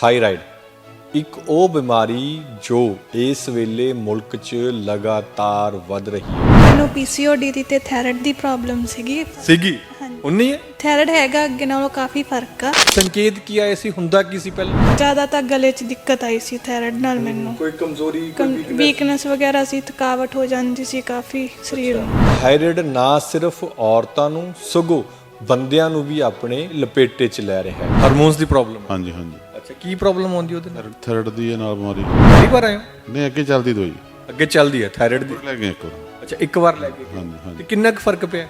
Thyroid ਇੱਕ ਉਹ ਬਿਮਾਰੀ ਜੋ ਇਸ ਵੇਲੇ ਮੁਲਕ 'ਚ ਲਗਾਤਾਰ ਵੱਧ ਰਹੀ ਹੈ। ਮੈਨੂੰ ਪੀਸੀਓਡੀ ਦੀ ਤੇ ਥਾਇਰਾਇਡ ਦੀ ਪ੍ਰੋਬਲਮ ਸੀਗੀ। ਸੀਗੀ? ਹਾਂਜੀ। ਉਨੀ ਹੈ? ਥਾਇਰਾਇਡ ਹੈਗਾ ਅੱਗੇ ਨਾਲੋਂ ਕਾਫੀ ਫ਼ਰਕ ਆ। ਸੰਕੇਤ ਕੀ ਆਏ ਸੀ? ਹੁੰਦਾ ਕੀ ਸੀ ਪਹਿਲਾਂ? ਜ਼ਿਆਦਾ ਤਾਂ ਗਲੇ 'ਚ ਦਿੱਕਤ ਆਈ ਸੀ ਥਾਇਰਾਇਡ ਨਾਲ ਮੈਨੂੰ। ਕੋਈ ਕਮਜ਼ੋਰੀ ਵੀਕਨੈਸ ਵਗੈਰਾ ਸੀ ਥਕਾਵਟ ਹੋ ਜਾਂਦੀ ਸੀ ਕਾਫੀ ਸਰੀਰ ਨੂੰ। ਥਾਇਰਾਇਡ ਨਾ ਸਿਰਫ ਔਰਤਾਂ ਨੂੰ ਸਗੋਂ ਬੰਦਿਆਂ ਨੂੰ ਵੀ ਆਪਣੇ ਲਪੇਟੇ 'ਚ ਲੈ ਰਿਹਾ ਹੈ। ਹਾਰਮੋਨਸ ਦੀ ਪ੍ਰੋਬਲਮ ਹਾਂਜੀ ਹਾਂਜੀ। ਕੀ ਪ੍ਰੋਬਲਮ ਆਉਂਦੀ ਉਹਦੇ ਨਾਲ? ਥਰਡ ਦੀ ਇਹ ਨਾਲ ਬਿਮਾਰੀ। ਪਹਿਲੀ ਵਾਰ ਆਏ ਹੋ? ਨਹੀਂ ਅੱਗੇ ਚੱਲਦੀ ਦਵਾਈ ਅੱਗੇ ਚੱਲਦੀ ਹੈ ਥਾਇਰਾਇਡ ਦੀ। ਲੈ ਗਏ ਇੱਕ ਵਾਰ। ਅੱਛਾ ਇੱਕ ਵਾਰ ਲੈ ਕੇ ਗਏ। ਹਾਂਜੀ ਤੇ ਹਾਂਜੀ ਕਿੰਨਾ ਕੁ ਫ਼ਰਕ ਪਿਆ?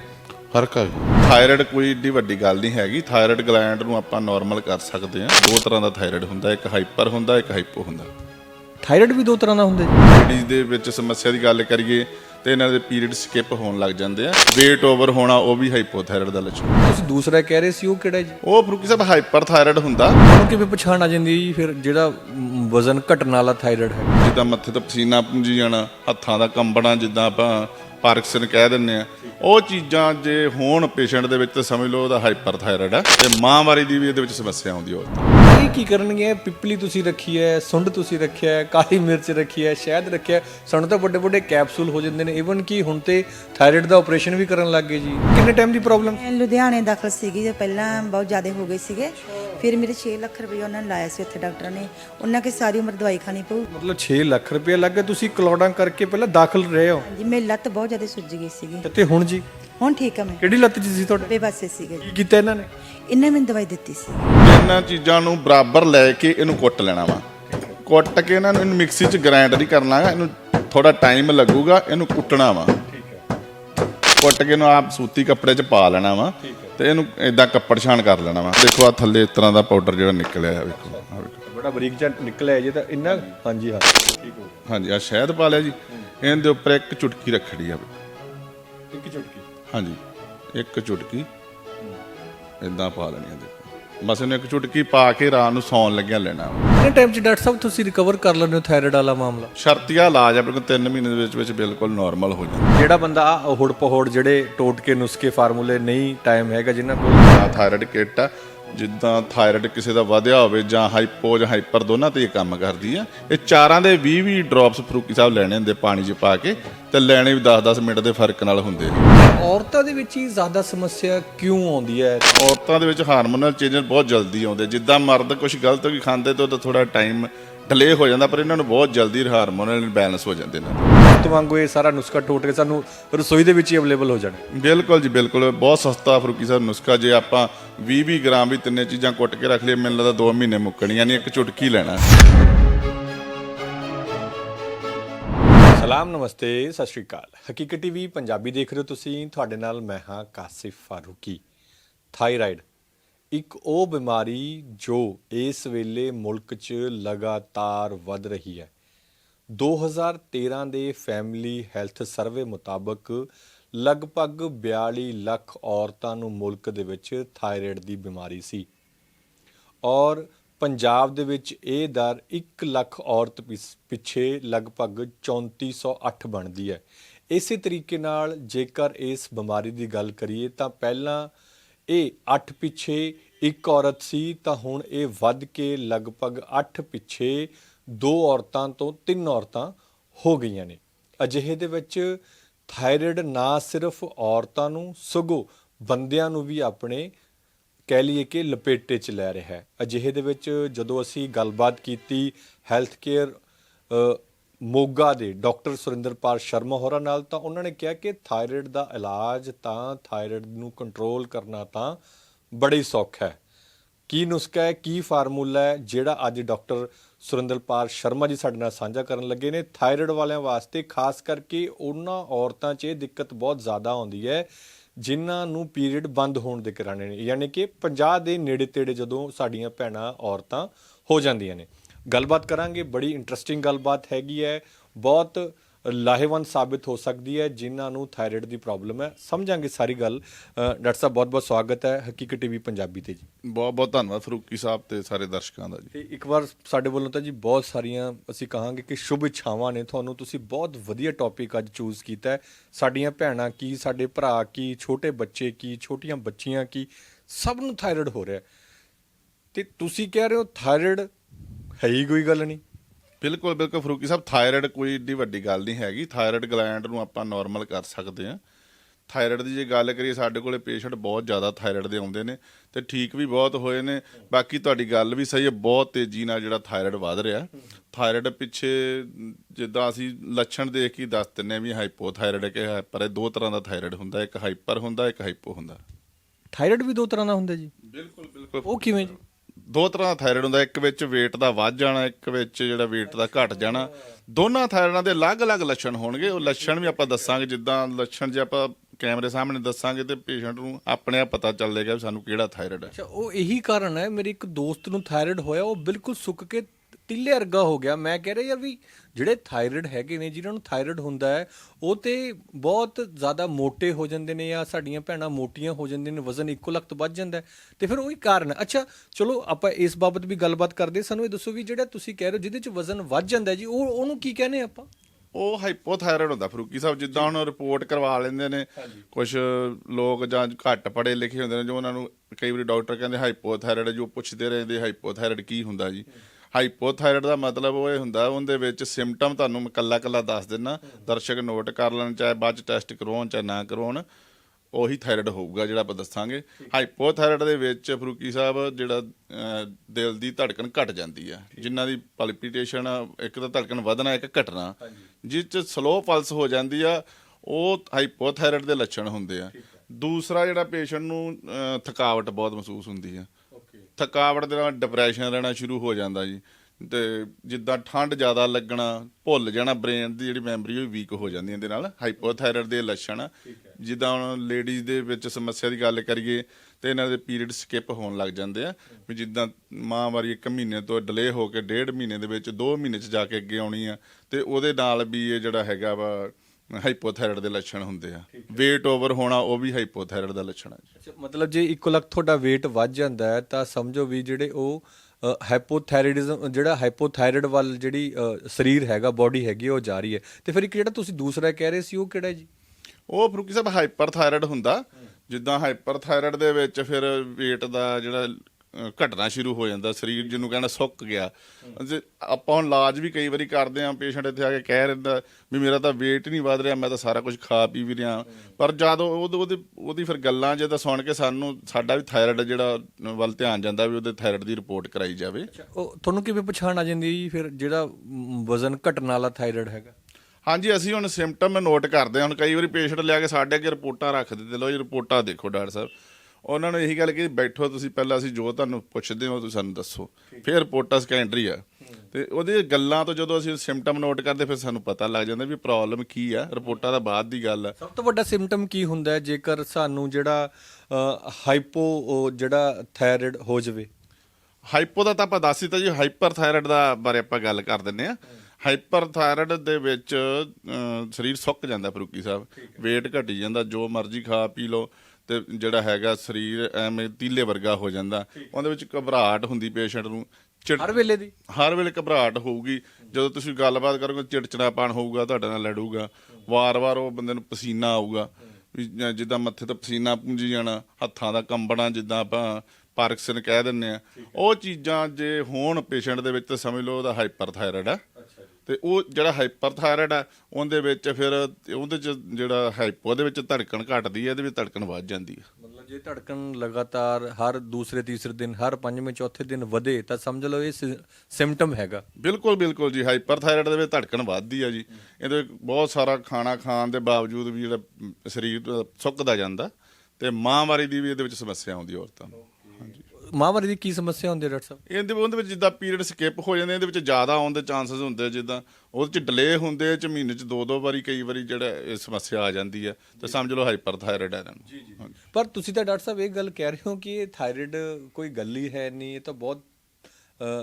ਫ਼ਰਕ ਆ ਗਿਆ ਥਾਇਰਾਇਡ ਕੋਈ ਏਡੀ ਵੱਡੀ ਗੱਲ ਨਹੀਂ ਹੈਗੀ। ਥਾਇਰਾਇਡ ਗਲੈਂਡ ਨੂੰ ਆਪਾਂ ਨਾਰਮਲ ਕਰ ਸਕਦੇ ਹਾਂ। ਦੋ ਤਰ੍ਹਾਂ ਦਾ ਥਾਇਰਾਇਡ ਹੁੰਦਾ ਇੱਕ ਹਾਈਪਰ ਹੁੰਦਾ ਇੱਕ ਹਾਈਪੋ ਹੁੰਦਾ। ਥਾਇਰਾਇਡ ਵੀ ਦੋ ਤਰ੍ਹਾਂ ਦਾ ਹੁੰਦਾ ਜੀ। ਲੇਡੀਜ਼ ਦੇ ਵਿੱਚ ਸਮੱਸਿਆ ਦੀ ਗੱਲ ਕਰੀਏ ਤੇ ਇਹਨਾਂ ਦੇ ਪੀਰੀਅਡ ਸਕਿਪ ਹੋਣ ਲੱਗ ਜਾਂਦੇ ਆ। weight ਓਵਰ ਹੋਣਾ ਉਹ ਵੀ ਹਾਈਪੋਥਾਇਰਾਇਡ ਦਾ ਲੱਛਣ। ਤੁਸੀਂ ਦੂਸਰਾ ਕਹਿ ਰਹੇ ਸੀ ਉਹ ਕਿਹੜਾ ਜੀ? ਉਹ ਫਰੂਕੀ ਸਾਹਿਬ ਹਾਈਪਰ ਥਾਇਰਾਇਡ ਹੁੰਦਾ। ਉਹਨੂੰ ਕਿਵੇਂ ਪਛਾਣ ਆ ਜਾਂਦੀ ਜੀ? ਫਿਰ ਜਿਹੜਾ ਵਜ਼ਨ ਘਟਣ ਵਾਲਾ ਥਾਇਰਾਇਡ ਹੈ। ਜਿੱਦਾਂ ਮੱਥੇ ਤੋਂ ਪਸੀਨਾ ਪੁੰਜੀ ਜਾਣਾ ਹੱਥਾਂ ਦਾ ਕੰਬਣਾ ਜਿੱਦਾਂ ਆਪਾਂ ਪਾਰਕਸਨ ਕਹਿ ਦਿੰਨੇ ਆ। ਉਹ ਚੀਜ਼ਾਂ ਜੇ ਹੋਣ ਪੇਸ਼ੈਂਟ ਦੇ ਵਿੱਚ ਤਾਂ ਸਮਝ ਲਓ ਉਹਦਾ ਹਾਈਪਰ ਥਾਇਰਾਇਡ ਆ। ਤੇ ਮਾਂਵਾਰੀ ਦੀ ਵੀ ਇਹਦੇ ਵਿੱਚ ਸਮੱਸਿਆ ਆਉਂਦੀ ਹੋਵੇ ਇਹ ਕੀ ਕਰਨਗੇ ਪਿਪਲੀ ਤੁਸੀਂ ਰੱਖੀ ਹੈ ਸੁੰਡ ਤੁਸੀਂ ਰੱਖਿਆ ਹੈ ਕਾਲੀ ਮਿਰਚ ਰੱਖੀ ਹੈ ਸ਼ਹਿਦ ਰੱਖਿਆ ਹੈ। ਸਾਨੂੰ ਤਾਂ ਵੱਡੇ ਵੱਡੇ ਕੈਪਸੂਲ ਹੋ ਜਾਂਦੇ ਨੇ। ਇਵਨ ਕਿ ਹੁਣ ਤੇ ਥਾਇਰਾਇਡ ਦਾ ਆਪਰੇਸ਼ਨ ਵੀ ਕਰਨ ਲੱਗ ਗਏ ਜੀ। ਕਿੰਨੇ ਟਾਈਮ ਦੀ ਪ੍ਰੋਬਲਮ ਮੈਂ ਲੁਧਿਆਣੇ ਦਾਖਲ ਸੀਗੀ ਜੇ ਪਹਿਲਾਂ ਬਹੁਤ ਜ਼ਿਆਦਾ ਹੋ ਗਏ ਸੀਗੇ। ਫਿਰ ਮੇਰੇ 6 ਲੱਖ ਰੁਪਏ ਉਹਨਾਂ ਨੇ ਲਾਇਆ ਸੀ ਉੱਥੇ ਡਾਕਟਰਾਂ ਨੇ। ਉਹਨਾਂ ਕਿ ਸਾਰੀ ਉਮਰ ਦਵਾਈ ਖਾਣੀ ਪਊ। ਮਤਲਬ 6 ਲੱਖ ਰੁਪਏ ਲੱਗ ਗਏ। ਤੁਸੀਂ ਕਲੌਡਾਂ ਕਰਕੇ ਪਹਿਲਾਂ ਦਾਖਲ ਰਹੇ ਹੋ। ਜੀ ਮੇਰੀ ਲੱਤ ਬਹੁਤ ਜ਼ਿਆਦਾ ਸੁੱਜ ਗਈ ਸੀਗੀ। ਤੇ ਹੁਣ ਜੀ? ਹੁਣ ਠੀਕ ਆ ਮੈਂ। ਕਿਹੜੀ ਲੱਤ 'ਚ ਸੀ ਤੁਹਾਡੇ? ਬੇ ਪਾਸੇ ਸੀਗੇ। ਕੀ ਕੀਤਾ ਇਹਨਾਂ ਨੇ? ਇਹਨੇ ਮੈਨੂੰ ਦਵਾਈ ਦਿੱਤੀ ਸੀ ਇਹਨਾਂ ਚੀਜ਼ਾਂ ਨੂੰ ਬਰਾਬਰ ਲੈ ਕੇ ਇਹਨੂੰ ਕੁੱਟ ਲੈਣਾ ਵਾ ਕੁੱਟ ਕੇ ਇਹਨਾਂ ਨੂੰ ਇਹਨੂੰ ਮਿਕਸੀ 'ਚ ਗ੍ਰਾਈਂਡ ਨਹੀਂ ਕਰਨਾ ਇਹਨੂੰ ਥੋੜਾ ਟਾਈਮ ਲੱਗੂਗਾ ਇਹਨੂੰ ਕੁੱਟਣਾ ਵਾ ਕੁੱਟ ਕੇ ਇਹਨੂੰ ਆਪ ਸੂਤੀ ਕੱਪੜੇ 'ਚ ਪਾ ਲੈਣਾ ਵਾ ਤੇ ਇਹਨੂੰ ਇਦਾਂ ਕੱਪੜ ਛਾਣ ਕਰ ਲੈਣਾ ਵਾ ਦੇਖੋ ਆ ਥੱਲੇ ਇਸ ਤਰ੍ਹਾਂ ਦਾ ਪਾਊਡਰ ਜਿਹੜਾ ਨਿਕਲਿਆ ਆ ਵੇਖੋ ਬੜਾ ਬਰੀਕ ਜਿਹਾ ਨਿਕਲਿਆ ਜੇ ਤਾਂ ਇੰਨਾ ਹਾਂਜੀ ਹਾਂ ਠੀਕ ਹੋ ਹਾਂਜੀ ਆ ਸ਼ਹਿਦ ਪਾ ਲਿਆ ਜੀ ਇਹਦੇ ਉੱਪਰ ਇੱਕ ਚੁਟਕੀ ਰੱਖੜੀ ਆ ਇੱਕ ਚੁਟਕੀ ਹਾਂਜੀ ਇੱਕ ਚੁਟਕੀ ਇਦਾਂ ਪਾ ਲੈਣੀ ਆ ਦੇਖੋ ਬਸ ਇਹਨੂੰ ਇੱਕ ਚੁਟਕੀ ਪਾ ਕੇ ਰਾਤ ਨੂੰ ਸੌਣ ਲੱਗਿਆ ਲੈਣਾ। ਕਿੰਨੇ ਟਾਈਮ 'ਚ ਡਾਕਟਰ ਸਾਹਿਬ ਤੁਸੀਂ ਰਿਕਵਰ ਕਰ ਲੈਂਦੇ ਹੋ ਥਾਇਰਾਇਡ ਵਾਲਾ ਮਾਮਲਾ? ਸ਼ਰਤੀਆ ਇਲਾਜ ਆ ਬਿਲਕੁਲ 3 ਮਹੀਨੇ ਦੇ ਵਿੱਚ ਵਿੱਚ ਬਿਲਕੁਲ ਨਾਰਮਲ ਹੋ ਜਾਂਦਾ। ਜਿਹੜਾ ਬੰਦਾ ਉਹੜ ਪਹੋੜ ਜਿਹੜੇ ਟੋਟਕੇ ਨੁਸਖੇ ਫਾਰਮੂਲੇ ਨਹੀਂ ਟਾਈਮ ਹੈਗਾ ਜਿਨ੍ਹਾਂ ਕੋਲ ਥਾਇਰਾਇਡ ਕਿਟ ਆ। ਜਿੱਦਾਂ ਥਾਇਰਾਇਡ ਕਿਸੇ ਦਾ ਵਧਿਆ ਹੋਵੇ ਜਾਂ ਹਾਈਪੋ ਜਾਂ ਹਾਈਪਰ ਦੋਨਾਂ ਤੇ ਇਹ ਕੰਮ ਕਰਦੀ ਆ ਇਹ ਚਾਰਾਂ ਦੇ 20 20 ਡ੍ਰੌਪਸ ਫਰੂਕੀ ਸਾਹਿਬ ਲੈਣੇ ਹੁੰਦੇ ਪਾਣੀ 'ਚ ਪਾ ਕੇ ਤੇ ਲੈਣੇ ਵੀ 10 10 ਮਿੰਟ ਦੇ ਫ਼ਰਕ ਨਾਲ ਹੁੰਦੇ ਔਰਤਾਂ ਦੇ ਵਿੱਚ ਹੀ ਜ਼ਿਆਦਾ ਸਮੱਸਿਆ ਕਿਉਂ ਆਉਂਦੀ ਹੈ? ਔਰਤਾਂ ਦੇ ਵਿੱਚ ਹਾਰਮੋਨਲ ਚੇਂਜਸ ਬਹੁਤ ਜਲਦੀ ਆਉਂਦੇ। ਜਿੱਦਾਂ ਮਰਦ ਕੁਝ ਗਲਤ ਵੀ ਖਾਂਦੇ ਤੇ ਉਹਦਾ ਥੋੜਾ ਟਾਈਮ ਡਿਲੇ ਹੋ ਜਾਂਦਾ ਪਰ ਇਹਨਾਂ ਨੂੰ ਬਹੁਤ ਜਲਦੀ ਹਾਰਮੋਨਲ ਬੈਲੈਂਸ ਹੋ ਜਾਂਦੇ ਨੇ। ਵਾਂਗੂ ਇਹ ਸਾਰਾ ਨੁਸਖਾ ਟੋਟ ਕੇ ਸਾਨੂੰ ਰਸੋਈ ਦੇ ਵਿੱਚ ਹੀ ਅਵੇਲੇਬਲ ਹੋ ਜਾਣਾ। ਬਿਲਕੁਲ ਜੀ ਬਿਲਕੁਲ। ਬਹੁਤ ਸਸਤਾ ਫਰੂਕੀ ਸਾਹਿਬ ਨੁਸਖਾ ਜੇ ਆਪਾਂ 20 20 ਗ੍ਰਾਮ ਵੀ ਤਿੰਨੇ ਚੀਜ਼ਾਂ ਕੁੱਟ ਕੇ ਰੱਖ ਲਈਏ ਮੈਨੂੰ ਲੱਗਦਾ 2 ਮਹੀਨੇ ਮੁੱਕਣੀਆਂ ਨਹੀਂ ਇੱਕ ਚੁਟਕੀ ਲੈਣਾ। ਸਲਾਮ ਨਮਸਤੇ ਸਤਿ ਸ਼੍ਰੀ ਅਕਾਲ। ਹਕੀਕਤ ਟੀਵੀ ਪੰਜਾਬੀ ਦੇਖ ਰਹੇ ਹੋ ਤੁਸੀਂ। ਤੁਹਾਡੇ ਨਾਲ ਮੈਂ ਹਾਂ ਕਾਸਿਫ ਫਾਰੂਕੀ। ਥਾਇਰਾਇਡ ਇੱਕ ਉਹ ਬਿਮਾਰੀ ਜੋ ਇਸ ਵੇਲੇ ਮੁਲਕ 'ਚ ਲਗਾਤਾਰ ਵੱਧ ਰਹੀ ਹੈ। 2013 ਦੇ ਫੈਮਿਲੀ ਹੈਲਥ ਸਰਵੇ ਮੁਤਾਬਕ ਲਗਭਗ 42 ਲੱਖ ਔਰਤਾਂ ਨੂੰ ਮੁਲਕ ਦੇ ਵਿੱਚ ਥਾਇਰਾਇਡ ਦੀ ਬਿਮਾਰੀ ਸੀ। ਔਰ ਪੰਜਾਬ ਦੇ ਵਿੱਚ ਇਹ ਦਰ 1 ਲੱਖ ਔਰਤ ਪਿਸ- ਪਿੱਛੇ ਲਗਭਗ 3408 ਬਣਦੀ ਹੈ। ਇਸੇ ਤਰੀਕੇ ਨਾਲ ਜੇਕਰ ਇਸ ਬਿਮਾਰੀ ਦੀ ਗੱਲ ਕਰੀਏ ਤਾਂ ਪਹਿਲਾਂ ਇਹ 8 ਪਿੱਛੇ ਇੱਕ ਔਰਤ ਸੀ ਤਾਂ ਹੁਣ ਇਹ ਵੱਧ ਕੇ ਲਗਭਗ 8 ਪਿੱਛੇ ਦੋ ਔਰਤਾਂ ਤੋਂ ਤਿੰਨ ਔਰਤਾਂ ਹੋ ਗਈਆਂ ਨੇ। ਅਜਿਹੇ ਦੇ ਵਿੱਚ ਥਾਇਰਾਇਡ ਨਾ ਸਿਰਫ ਔਰਤਾਂ ਨੂੰ, ਸਗੋਂ ਬੰਦਿਆਂ ਨੂੰ ਵੀ ਆਪਣੇ ਕਹਿ ਲਈਏ ਕਿ ਲਪੇਟੇ 'ਚ ਲੈ ਰਿਹਾ ਹੈ। ਅਜਿਹੇ ਦੇ ਵਿੱਚ ਜਦੋਂ ਅਸੀਂ ਗੱਲਬਾਤ ਕੀਤੀ ਹੈਲਥ ਕੇਅਰ ਮੋਗਾ ਦੇ ਡਾਕਟਰ ਸੁਰਿੰਦਰਪਾਲ ਸ਼ਰਮਾ ਹੋਰਾਂ ਨਾਲ, ਤਾਂ ਉਹਨਾਂ ਨੇ ਕਿਹਾ ਕਿ ਥਾਇਰਾਇਡ ਦਾ ਇਲਾਜ ਤਾਂ ਥਾਇਰਾਇਡ ਨੂੰ ਕੰਟਰੋਲ ਕਰਨਾ ਤਾਂ ਬੜਾ ਹੀ ਸੌਖਾ ਹੈ। ਕੀ ਨੁਸਖਾ ਹੈ, ਕੀ ਫਾਰਮੂਲਾ ਹੈ, ਜਿਹੜਾ ਅੱਜ ਡਾਕਟਰ ਸੁਰਿੰਦਰਪਾਲ ਸ਼ਰਮਾ ਜੀ ਸਾਡੇ ਨਾਲ ਸਾਂਝਾ ਕਰਨ ਲੱਗੇ ਨੇ। ਥਾਇਰਾਇਡ ਵਾਲਿਆਂ ਵਾਸਤੇ ਖਾਸ ਕਰਕੇ ਉਹਨਾਂ ਔਰਤਾਂ 'ਚ ਇਹ ਦਿੱਕਤ ਬਹੁਤ ਜ਼ਿਆਦਾ ਆਉਂਦੀ ਹੈ, ਜਿਨ੍ਹਾਂ ਨੂੰ ਪੀਰੀਅਡ ਬੰਦ ਹੋਣ ਦੇ ਕਰਾਣੇ ਨੇ। ਯਾਨੀ ਕਿ 50 ਦੇ ਨੇੜੇ ਤੇੜੇ ਜਦੋਂ ਸਾਡੀਆਂ ਭੈਣਾਂ, ਔਰਤਾਂ ਹੋ ਜਾਂਦੀਆਂ ਨੇ। ਗੱਲਬਾਤ ਕਰਾਂਗੇ, ਬੜੀ ਇੰਟਰਸਟਿੰਗ ਗੱਲਬਾਤ ਹੈਗੀ ਹੈ। ਬਹੁਤ ਲਾਹੇਵੰਦ ਸਾਬਿਤ ਹੋ ਸਕਦੀ ਹੈ ਜਿਨ੍ਹਾਂ ਨੂੰ ਥਾਇਰਾਇਡ ਦੀ ਪ੍ਰੋਬਲਮ ਹੈ। ਸਮਝਾਂਗੇ ਸਾਰੀ ਗੱਲ। ਡਾਕਟਰ ਸਾਹਿਬ ਬਹੁਤ ਬਹੁਤ ਸਵਾਗਤ ਹੈ ਹਕੀਕਤ ਟੀਵੀ ਪੰਜਾਬੀ ਤੇ ਜੀ। ਬਹੁਤ ਬਹੁਤ ਧੰਨਵਾਦ ਫਰੂਕੀ ਸਾਹਿਬ ਤੇ ਸਾਰੇ ਦਰਸ਼ਕਾਂ ਦਾ ਜੀ। ਤੇ ਇੱਕ ਵਾਰ ਸਾਡੇ ਵੱਲੋਂ ਤਾਂ ਜੀ ਬਹੁਤ ਸਾਰੀਆਂ ਅਸੀਂ ਕਹਾਂਗੇ ਕਿ ਸ਼ੁਭ ਇੱਛਾਵਾਂ ਨੇ। ਤੁਹਾਨੂੰ ਤੁਸੀਂ ਬਹੁਤ ਵਧੀਆ ਟੌਪਿਕ ਅੱਜ ਚੂਜ਼ ਕੀਤਾ ਹੈ। ਸਾਡੀਆਂ ਭੈਣਾਂ ਕੀ ਸਾਡੇ ਭਰਾ ਕੀ ਛੋਟੇ ਬੱਚੇ ਕੀ ਛੋਟੀਆਂ ਬੱਚੀਆਂ ਕੀ ਸਭ ਨੂੰ ਥਾਇਰਾਇਡ ਹੋ ਰਿਹਾ। ਤੇ ਤੁਸੀਂ ਕਹਿ ਰਹੇ ਹੋ ਥਾਇਰਾਇਡ ਹੈ ਹੀ ਕੋਈ ਗੱਲ ਨਹੀਂ। ਬਿਲਕੁਲ ਬਿਲਕੁਲ ਫਰੂਕੀ ਸਾਹਿਬ ਥਾਇਰਾਇਡ ਕੋਈ ਏਡੀ ਵੱਡੀ ਗੱਲ ਨਹੀਂ ਹੈਗੀ। ਥਾਇਰਾਇਡ ਗਲੈਂਡ ਨੂੰ ਆਪਾਂ ਨਾਰਮਲ ਕਰ ਸਕਦੇ ਹਾਂ। ਥਾਇਰਾਇਡ ਦੀ ਜੇ ਗੱਲ ਕਰੀਏ ਸਾਡੇ ਕੋਲੇ ਪੇਸ਼ੈਂਟ ਬਹੁਤ ਜ਼ਿਆਦਾ ਥਾਇਰਾਇਡ ਦੇ ਆਉਂਦੇ ਨੇ ਤੇ ਠੀਕ ਵੀ ਬਹੁਤ ਹੋਏ ਨੇ। ਬਾਕੀ ਤੁਹਾਡੀ ਗੱਲ ਵੀ ਸਹੀ ਹੈ ਬਹੁਤ ਤੇਜ਼ੀ ਨਾਲ ਜਿਹੜਾ ਥਾਇਰਾਇਡ ਵਧ ਰਿਹਾ। ਥਾਇਰਾਇਡ ਪਿੱਛੇ ਜਿੱਦਾਂ ਅਸੀਂ ਲੱਛਣ ਦੇਖ ਕੇ ਦੱਸ ਦਿੰਨੇ ਵੀ ਹਾਈਪੋਥਾਇਰਾਇਡ ਕਿ ਹਾਈਪਰ ਇਹ ਦੋ ਤਰ੍ਹਾਂ ਦਾ ਥਾਇਰਾਇਡ ਹੁੰਦਾ ਇੱਕ ਹਾਈਪਰ ਹੁੰਦਾ ਇੱਕ ਹਾਈਪੋ ਹੁੰਦਾ। ਥਾਇਰਾਇਡ ਵੀ ਦੋ ਤਰ੍ਹਾਂ ਦਾ ਹੁੰਦਾ ਜੀ। ਬਿਲਕੁਲ ਬਿਲਕੁਲ। ਉਹ ਕਿਵੇਂ ਜੀ? ਦੋ ਤਰ੍ਹਾਂ ਦਾ ਥਾਇਰਾਇਡ ਹੁੰਦਾ, ਇੱਕ ਵਿੱਚ weight ਦਾ ਵੱਧ ਜਾਣਾ, ਇੱਕ ਵਿੱਚ ਜਿਹੜਾ weight ਦਾ ਘਟ ਜਾਣਾ। ਦੋਨਾਂ ਥਾਇਰਾਇਡਾਂ ਦੇ ਅਲੱਗ-ਅਲੱਗ ਲੱਛਣ ਹੋਣਗੇ। ਉਹ ਲੱਛਣ ਵੀ ਆਪਾਂ ਦੱਸਾਂਗੇ, ਜਿੱਦਾਂ ਲੱਛਣ ਜੇ ਆਪਾਂ ਕੈਮਰੇ ਸਾਹਮਣੇ ਦੱਸਾਂਗੇ ਤੇ ਪੇਸ਼ੈਂਟ ਨੂੰ ਆਪਣੇ ਆਪ ਪਤਾ ਚੱਲੇਗਾ ਵੀ ਸਾਨੂੰ ਕਿਹੜਾ ਥਾਇਰਾਇਡ ਹੈ। ਅੱਛਾ, ਉਹ ਇਹੀ ਕਾਰਨ ਹੈ, ਮੇਰੇ ਇੱਕ ਦੋਸਤ ਨੂੰ ਥਾਇਰਾਇਡ ਹੋਇਆ, ਉਹ ਬਿਲਕੁਲ ਸੁੱਕ ਕੇ ਟਿੱਲੇ ਵਰਗਾ ਹੋ ਗਿਆ। ਮੈਂ ਕਹਿ ਰਿਹਾ, ਯਾਰ ਵੀ ਜਿਹੜੇ ਥਾਇਰਾਇਡ ਹੈਗੇ ਨੇ ਜਿਨ੍ਹਾਂ ਨੂੰ ਥਾਇਰਾਇਡ ਹੁੰਦਾ ਹੈ ਉਹ ਤੇ ਬਹੁਤ ਜ਼ਿਆਦਾ ਮੋٹے ਹੋ ਜਾਂਦੇ ਨੇ ਜਾਂ ਸਾਡੀਆਂ ਭੈਣਾਂ ਮੋਟੀਆਂ ਹੋ ਜਾਂਦੀਆਂ ਨੇ ਵਜ਼ਨ ਇੱਕੋ ਲਖਤ ਵੱਧ ਜਾਂਦਾ ਤੇ ਫਿਰ ਉਹੀ ਕਾਰਨ ਅੱਛਾ ਚਲੋ ਆਪਾਂ ਇਸ ਬਾਬਤ ਵੀ ਗੱਲਬਾਤ ਕਰਦੇ ਸਾਨੂੰ ਇਹ ਦੱਸੋ ਵੀ ਜਿਹੜਾ ਤੁਸੀਂ ਕਹਿ ਰਹੇ ਹੋ ਜਿਹਦੇ ਚ ਵਜ਼ਨ ਵੱਧ ਜਾਂਦਾ ਜੀ ਉਹ ਉਹਨੂੰ ਕੀ ਕਹਿੰਦੇ ਆਪਾਂ? ਉਹ ਹਾਈਪੋਥਾਇਰਾਇਡ ਹੁੰਦਾ ਫਰੂਕੀ ਸਾਹਿਬ ਜਿੱਦਾਂ ਹੁਣ ਰਿਪੋਰਟ ਕਰਵਾ ਲੈਂਦੇ ਨੇ ਕੁਝ ਲੋਕ ਜਾਂ ਘੱਟ ਪੜ੍ਹੇ ਲਿਖੇ ਹੁੰਦੇ ਨੇ ਜੋ ਉਹਨਾਂ ਨੂੰ ਕਈ ਵਾਰੀ ਡਾਕਟਰ ਕਹਿੰਦੇ ਹਾਈਪੋਥਾਇਰਾਇਡ ਜੋ ਪੁੱਛਦੇ ਰਹਿੰਦੇ ਹਾਈਪੋਥਾਇਰਾਇਡ ਕੀ ਹੁੰਦਾ ਜੀ। ਹਾਈਪੋਥਾਇਰਾਇਡ ਦਾ ਮਤਲਬ ਉਹ ਇਹ ਹੁੰਦਾ ਉਹਦੇ ਵਿੱਚ ਸਿੰਪਟਮ ਤੁਹਾਨੂੰ ਮੈਂ ਕੱਲਾ ਕੱਲਾ ਦੱਸ ਦਿੰਨਾ। ਦਰਸ਼ਕ ਨੋਟ ਕਰ ਲੈਣ ਚਾਹੇ ਬਾਅਦ ਚ ਟੈਸਟ ਕਰਵਾਉਣ ਚਾਹੇ ਨਾ ਕਰਵਾਉਣ ਉਹੀ ਥਾਇਰਾਇਡ ਹੋਊਗਾ ਜਿਹੜਾ ਆਪਾਂ ਦੱਸਾਂਗੇ। ਹਾਈਪੋਥਾਇਰਾਇਡ ਦੇ ਵਿੱਚ ਫਰੂਕੀ ਸਾਹਿਬ ਜਿਹੜਾ ਦਿਲ ਦੀ ਧੜਕਣ ਘਟ ਜਾਂਦੀ ਆ। ਜਿਨ੍ਹਾਂ ਦੀ ਪਲਪੀਟੇਸ਼ਨ ਇੱਕ ਤਾਂ ਧੜਕਣ ਵਧਣਾ ਇੱਕ ਘਟਣਾ। ਜਿਸ ਚ ਸਲੋ ਪਲਸ ਹੋ ਜਾਂਦੀ ਆ ਉਹ ਹਾਈਪੋਥਾਇਰਾਇਡ ਦੇ ਲੱਛਣ ਹੁੰਦੇ ਆ। ਦੂਸਰਾ ਜਿਹੜਾ ਪੇਸ਼ੈਂਟ ਨੂੰ ਥਕਾਵਟ ਬਹੁਤ ਮਹਿਸੂਸ ਹੁੰਦੀ ਆ। ਥਕਾਵਟ ਦੇ ਨਾਲ ਡਿਪਰੈਸ਼ਨ ਰਹਿਣਾ ਸ਼ੁਰੂ ਹੋ ਜਾਂਦਾ ਜੀ। ਤੇ ਜਿੱਦਾਂ ਠੰਡ ਜ਼ਿਆਦਾ ਲੱਗਣਾ ਭੁੱਲ ਜਾਣਾ ਬ੍ਰੇਨ ਦੀ ਜਿਹੜੀ ਮੈਮਰੀ ਉਹ ਵੀਕ ਹੋ ਜਾਂਦੀ ਹੈ ਇਹਦੇ ਨਾਲ। ਹਾਈਪੋਥਾਇਰਾਇਡ ਦੇ ਲੱਛਣ ਜਿੱਦਾਂ ਹੁਣ ਲੇਡੀਜ਼ ਦੇ ਵਿੱਚ ਸਮੱਸਿਆ ਦੀ ਗੱਲ ਕਰੀਏ ਤੇ ਇਹਨਾਂ ਦੇ ਪੀਰੀਅਡ ਸਕਿਪ ਹੋਣ ਲੱਗ ਜਾਂਦੇ ਆ। ਵੀ ਜਿੱਦਾਂ ਮਾਹਵਾਰੀ ਇੱਕ ਮਹੀਨੇ ਤੋਂ ਡਿਲੇ ਹੋ ਕੇ ਡੇਢ ਮਹੀਨੇ ਦੇ ਵਿੱਚ 2 ਮਹੀਨੇ ਚ ਜਾ ਕੇ ਅੱਗੇ ਆਉਣੀ ਆ ਤੇ ਉਹਦੇ ਨਾਲ ਵੀ ਇਹ ਜਿਹੜਾ ਹੈਗਾ ਵਾ ਹਾਈਪੋਥਾਇਰਾਇਡ ਦੇ ਲੱਛਣ ਹੁੰਦੇ ਆ। weight ਓਵਰ ਹੋਣਾ ਉਹ ਵੀ ਹਾਈਪੋਥਾਇਰਾਇਡ ਦਾ ਲੱਛਣ ਹੈ। ਅੱਛਾ ਮਤਲਬ ਜੇ ਇੱਕੋ ਲੱਖ ਤੁਹਾਡਾ weight ਵੱਧ ਜਾਂਦਾ ਹੈ ਤਾਂ ਸਮਝੋ ਵੀ ਜਿਹੜੇ ਉਹ ਹਾਈਪੋਥਾਇਰਾਇਡਿਜ਼ਮ ਜਿਹੜਾ ਹਾਈਪੋਥਾਇਰਾਇਡ ਵੱਲ ਜਿਹੜੀ ਸਰੀਰ ਹੈਗਾ ਬਾਡੀ ਹੈਗੀ ਉਹ ਜਾ ਰਹੀ ਹੈ। ਤੇ ਫਿਰ ਇੱਕ ਜਿਹੜਾ ਤੁਸੀਂ ਦੂਸਰਾ ਕਹਿ ਰਹੇ ਸੀ ਉਹ ਕਿਹੜਾ ਜੀ? ਉਹ ਫਰੂਕੀ ਸਾਹਿਬ ਹਾਈਪਰਥਾਇਰਾਇਡ ਹੁੰਦਾ। ਜਿੱਦਾਂ ਹਾਈਪਰਥਾਇਰਾਇਡ ਦੇ ਵਿੱਚ ਫਿਰ weight ਦਾ ਜਿਹੜਾ ਘਟਣਾ ਸ਼ੁਰੂ ਹੋ ਜਾਂਦਾ ਸਰੀਰ ਜਿਹਨੂੰ ਕਹਿੰਦਾ ਸੁੱਕ ਗਿਆ। ਜੇ ਆਪਾਂ ਹੁਣ ਇਲਾਜ ਵੀ ਕਈ ਵਾਰੀ ਕਰਦੇ ਆਂ ਪੇਸ਼ੈਂਟ ਇੱਥੇ ਆ ਕੇ ਕਹਿ ਰਹਿੰਦਾ ਵੀ ਮੇਰਾ ਤਾਂ weight ਨਹੀਂ ਵਧ ਰਿਹਾ ਮੈਂ ਤਾਂ ਸਾਰਾ ਕੁਝ ਖਾ ਪੀ ਵੀ ਰਿਹਾ। ਪਰ ਜਦ ਉਹ ਉਹਦੇ ਉਹਦੀ ਫਿਰ ਗੱਲਾਂ ਜੇ ਤਾਂ ਸੁਣ ਕੇ ਸਾਨੂੰ ਸਾਡਾ ਵੀ ਥਾਇਰਾਇਡ ਜਿਹੜਾ ਵੱਲ ਧਿਆਨ ਜਾਂਦਾ ਵੀ ਉਹਦੇ ਥਾਇਰਾਇਡ ਦੀ ਰਿਪੋਰਟ ਕਰਾਈ ਜਾਵੇ। ਉਹ ਤੁਹਾਨੂੰ ਕਿਵੇਂ ਪਛਾਣ ਆ ਜਾਂਦੀ ਜੀ? ਫਿਰ ਜਿਹੜਾ ਵਜ਼ਨ ਘਟਣ ਵਾਲਾ ਥਾਇਰਾਇਡ ਹੈਗਾ। ਹਾਂਜੀ ਅਸੀਂ ਹੁਣ ਸਿੰਪਟਮ ਨੋਟ ਕਰਦੇ ਹਾਂ। ਹੁਣ ਕਈ ਵਾਰੀ ਪੇਸ਼ੈਂਟ ਲਿਆ ਕੇ ਸਾਡੇ ਅੱਗੇ ਰਿਪੋਰਟਾਂ ਰੱਖ ਦਿੰਦੇ। ਲੋ ਜੀ ਰਿਪੋਰਟਾਂ ਦੇਖੋ ਡਾਕਟਰ ਸਾਹਿਬ। ਉਹਨਾਂ ਨੂੰ ਇਹੀ ਗੱਲ ਕਿ ਬੈਠੋ ਤੁਸੀਂ ਪਹਿਲਾਂ ਅਸੀਂ ਜੋ ਤੁਹਾਨੂੰ ਪੁੱਛਦੇ ਹਾਂ ਤੁਸੀਂ ਸਾਨੂੰ ਦੱਸੋ। ਫਿਰ ਰਿਪੋਰਟਾਂ ਸਕੈਂਡਰੀ ਆ। ਤੇ ਉਹਦੇ ਗੱਲਾਂ ਤੋਂ ਜਦੋਂ ਅਸੀਂ ਸਿੰਪਟਮ ਨੋਟ ਕਰਦੇ ਫਿਰ ਸਾਨੂੰ ਪਤਾ ਲੱਗ ਜਾਂਦਾ ਵੀ ਪ੍ਰੋਬਲਮ ਕੀ ਆ। ਰਿਪੋਰਟਾਂ ਦਾ ਬਾਅਦ ਦੀ ਗੱਲ ਆ। ਸਭ ਤੋਂ ਵੱਡਾ ਸਿੰਪਟਮ ਕੀ ਹੁੰਦਾ ਹੈ ਜੇਕਰ ਸਾਨੂੰ ਜਿਹੜਾ ਹਾਈਪੋ ਜਿਹੜਾ ਥਾਇਰਾਇਡ ਹੋ ਜਾਵੇ? ਹਾਈਪੋ ਦਾ ਤਾਂ ਆਪਾਂ ਦੱਸ ਦਿੱਤਾ ਜੀ ਹਾਈਪਰ ਥਾਇਰਾਇਡ ਦਾ ਬਾਰੇ ਆਪਾਂ ਗੱਲ ਕਰ ਦਿੰਨੇ ਆ ਹਾਈਪਰ ਥਾਇਰਾਇਡ ਦੇ ਵਿੱਚ ਸਰੀਰ ਸੁੱਕ ਜਾਂਦਾ ਫਰੂਕੀ ਸਾਹਿਬ। weight ਘਟੀ ਜਾਂਦਾ ਜੋ ਮਰਜ਼ੀ ਖਾ ਪੀ ਲਓ। ਤੇ ਜਿਹੜਾ ਹੈਗਾ ਸਰੀਰ ਐਵੇਂ ਤੀਲੇ ਵਰਗਾ ਹੋ ਜਾਂਦਾ। ਉਹਦੇ ਵਿੱਚ ਘਬਰਾਹਟ ਹੁੰਦੀ ਪੇਸ਼ੈਂਟ ਨੂੰ। ਹਰ ਵੇਲੇ ਦੀ? ਹਰ ਵੇਲੇ ਘਬਰਾਹਟ ਹੋਊਗੀ। ਜਦੋਂ ਤੁਸੀਂ ਗੱਲਬਾਤ ਕਰੋਗੇ ਚਿੜਚਿੜਾਪਣ ਹੋਊਗਾ ਤੁਹਾਡੇ ਨਾਲ ਲੜੂਗਾ। ਵਾਰ-ਵਾਰ ਉਹ ਬੰਦੇ ਨੂੰ ਪਸੀਨਾ ਆਊਗਾ। ਜਿੱਦਾਂ ਮੱਥੇ ਤੋਂ ਪਸੀਨਾ ਪੂੰਜੀ ਜਾਣਾ ਹੱਥਾਂ ਦਾ ਕੰਬਣਾ ਜਿੱਦਾਂ ਆਪਾਂ ਪਾਰਕਸਨ ਕਹਿ ਦਿੰਨੇ ਆ। ਉਹ ਚੀਜ਼ਾਂ ਜੇ ਹੋਣ ਪੇਸ਼ੈਂਟ ਦੇ ਵਿੱਚ ਤਾਂ ਸਮਝ ਲਓ ਉਹਦਾ ਹਾਈਪਰਥਾਇਰਾਇਡ ਆ। ਤੇ ਉਹ ਜਿਹੜਾ ਹਾਈਪਰਥਾਇਰਾਇਡ ਆ ਉਹਦੇ ਵਿੱਚ ਫਿਰ ਉਹਦੇ ਚ ਜਿਹੜਾ ਹਾਈਪੋ ਦੇ ਵਿੱਚ ਧੜਕਣ ਘਟਦੀ ਹੈ ਇਹਦੇ ਵਿੱਚ ਧੜਕਣ ਵੱਧ ਜਾਂਦੀ ਹੈ ਮਤਲਬ ਜੇ ਧੜਕਣ ਲਗਾਤਾਰ ਹਰ ਦੂਸਰੇ ਤੀਸਰੇ ਦਿਨ ਹਰ ਪੰਜਵੇਂ ਚੌਥੇ ਦਿਨ ਵਧੇ ਤਾਂ ਸਮਝ ਲਓ ਇਹ ਸਿੰਪਟਮ ਹੈਗਾ। ਬਿਲਕੁਲ ਬਿਲਕੁਲ ਜੀ ਹਾਈਪਰਥਾਇਰਾਇਡ ਦੇ ਵਿੱਚ ਧੜਕਣ ਵੱਧਦੀ ਆ ਜੀ। ਇਹਦੇ ਬਹੁਤ ਸਾਰਾ ਖਾਣਾ ਖਾਣ ਦੇ ਬਾਵਜੂਦ ਵੀ ਜਿਹੜਾ ਸਰੀਰ ਸੁੱਕਦਾ ਜਾਂਦਾ ਤੇ ਮਾਹਵਾਰੀ ਦੀ ਵੀ ਇਹਦੇ ਵਿੱਚ ਸਮੱਸਿਆ ਆਉਂਦੀ ਔਰਤਾਂ ਨੂੰ। ਮਾਹਵਾਰੀ ਦੀ ਕੀ ਸਮੱਸਿਆ ਹੁੰਦੀ ਹੈ ਡਾਕਟਰ ਸਾਹਿਬ? ਇਹਦੇ ਉਹਦੇ ਵਿੱਚ ਜਿੱਦਾਂ ਪੀਰੀਅਡ ਸਕਿਪ ਹੋ ਜਾਂਦੇ ਇਹਦੇ ਵਿੱਚ ਜ਼ਿਆਦਾ ਆਉਣ ਦੇ ਚਾਂਸਸ ਹੁੰਦੇ ਜਿੱਦਾਂ ਉਹਦੇ ਚ ਡਿਲੇ ਹੁੰਦੇ ਚ ਮਹੀਨੇ ਚ ਦੋ ਦੋ ਵਾਰੀ ਕਈ ਵਾਰੀ ਜਿਹੜਾ ਇਹ ਸਮੱਸਿਆ ਆ ਜਾਂਦੀ ਹੈ ਤੇ ਸਮਝ ਲਓ ਹਾਈਪਰਥਾਇਰਾਇਡ ਹੈ ਜੀ ਜੀ। ਪਰ ਤੁਸੀਂ ਤਾਂ ਡਾਕਟਰ ਸਾਹਿਬ ਇਹ ਗੱਲ ਕਹਿ ਰਹੇ ਹੋ ਕਿ ਇਹ ਥਾਇਰਾਇਡ ਕੋਈ ਗੱਲ ਹੀ ਹੈ ਨਹੀਂ ਇਹ ਤਾਂ ਬਹੁਤ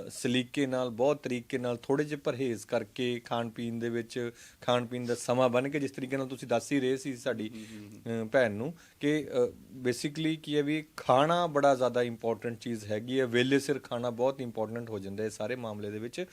ਸਲੀਕੇ ਨਾਲ ਬਹੁਤ ਤਰੀਕੇ ਨਾਲ ਥੋੜੇ ਜਿਹੇ ਪਰਹੇਜ਼ ਕਰਕੇ ਖਾਣ ਪੀਣ ਦੇ ਵਿੱਚ ਖਾਣ ਪੀਣ ਦਾ ਸਮਾਂ ਬਣ ਕੇ ਜਿਸ ਤਰੀਕੇ ਨਾਲ ਤੁਸੀਂ ਦੱਸ ਹੀ ਰਹੇ ਸੀ ਸਾਡੀ ਭੈਣ ਨੂੰ ਕਿ ਬੇਸਿਕਲੀ ਕੀ ਹੈ ਵੀ ਖਾਣਾ ਬੜਾ ਜ਼ਿਆਦਾ ਇੰਪੋਰਟੈਂਟ ਚੀਜ਼ ਹੈਗੀ ਹੈ ਵੇਲੇ ਸਿਰ ਖਾਣਾ ਬਹੁਤ ਇੰਪੋਰਟੈਂਟ ਹੋ ਜਾਂਦਾ ਹੈ ਸਾਰੇ ਮਾਮਲੇ ਦੇ ਵਿੱਚ।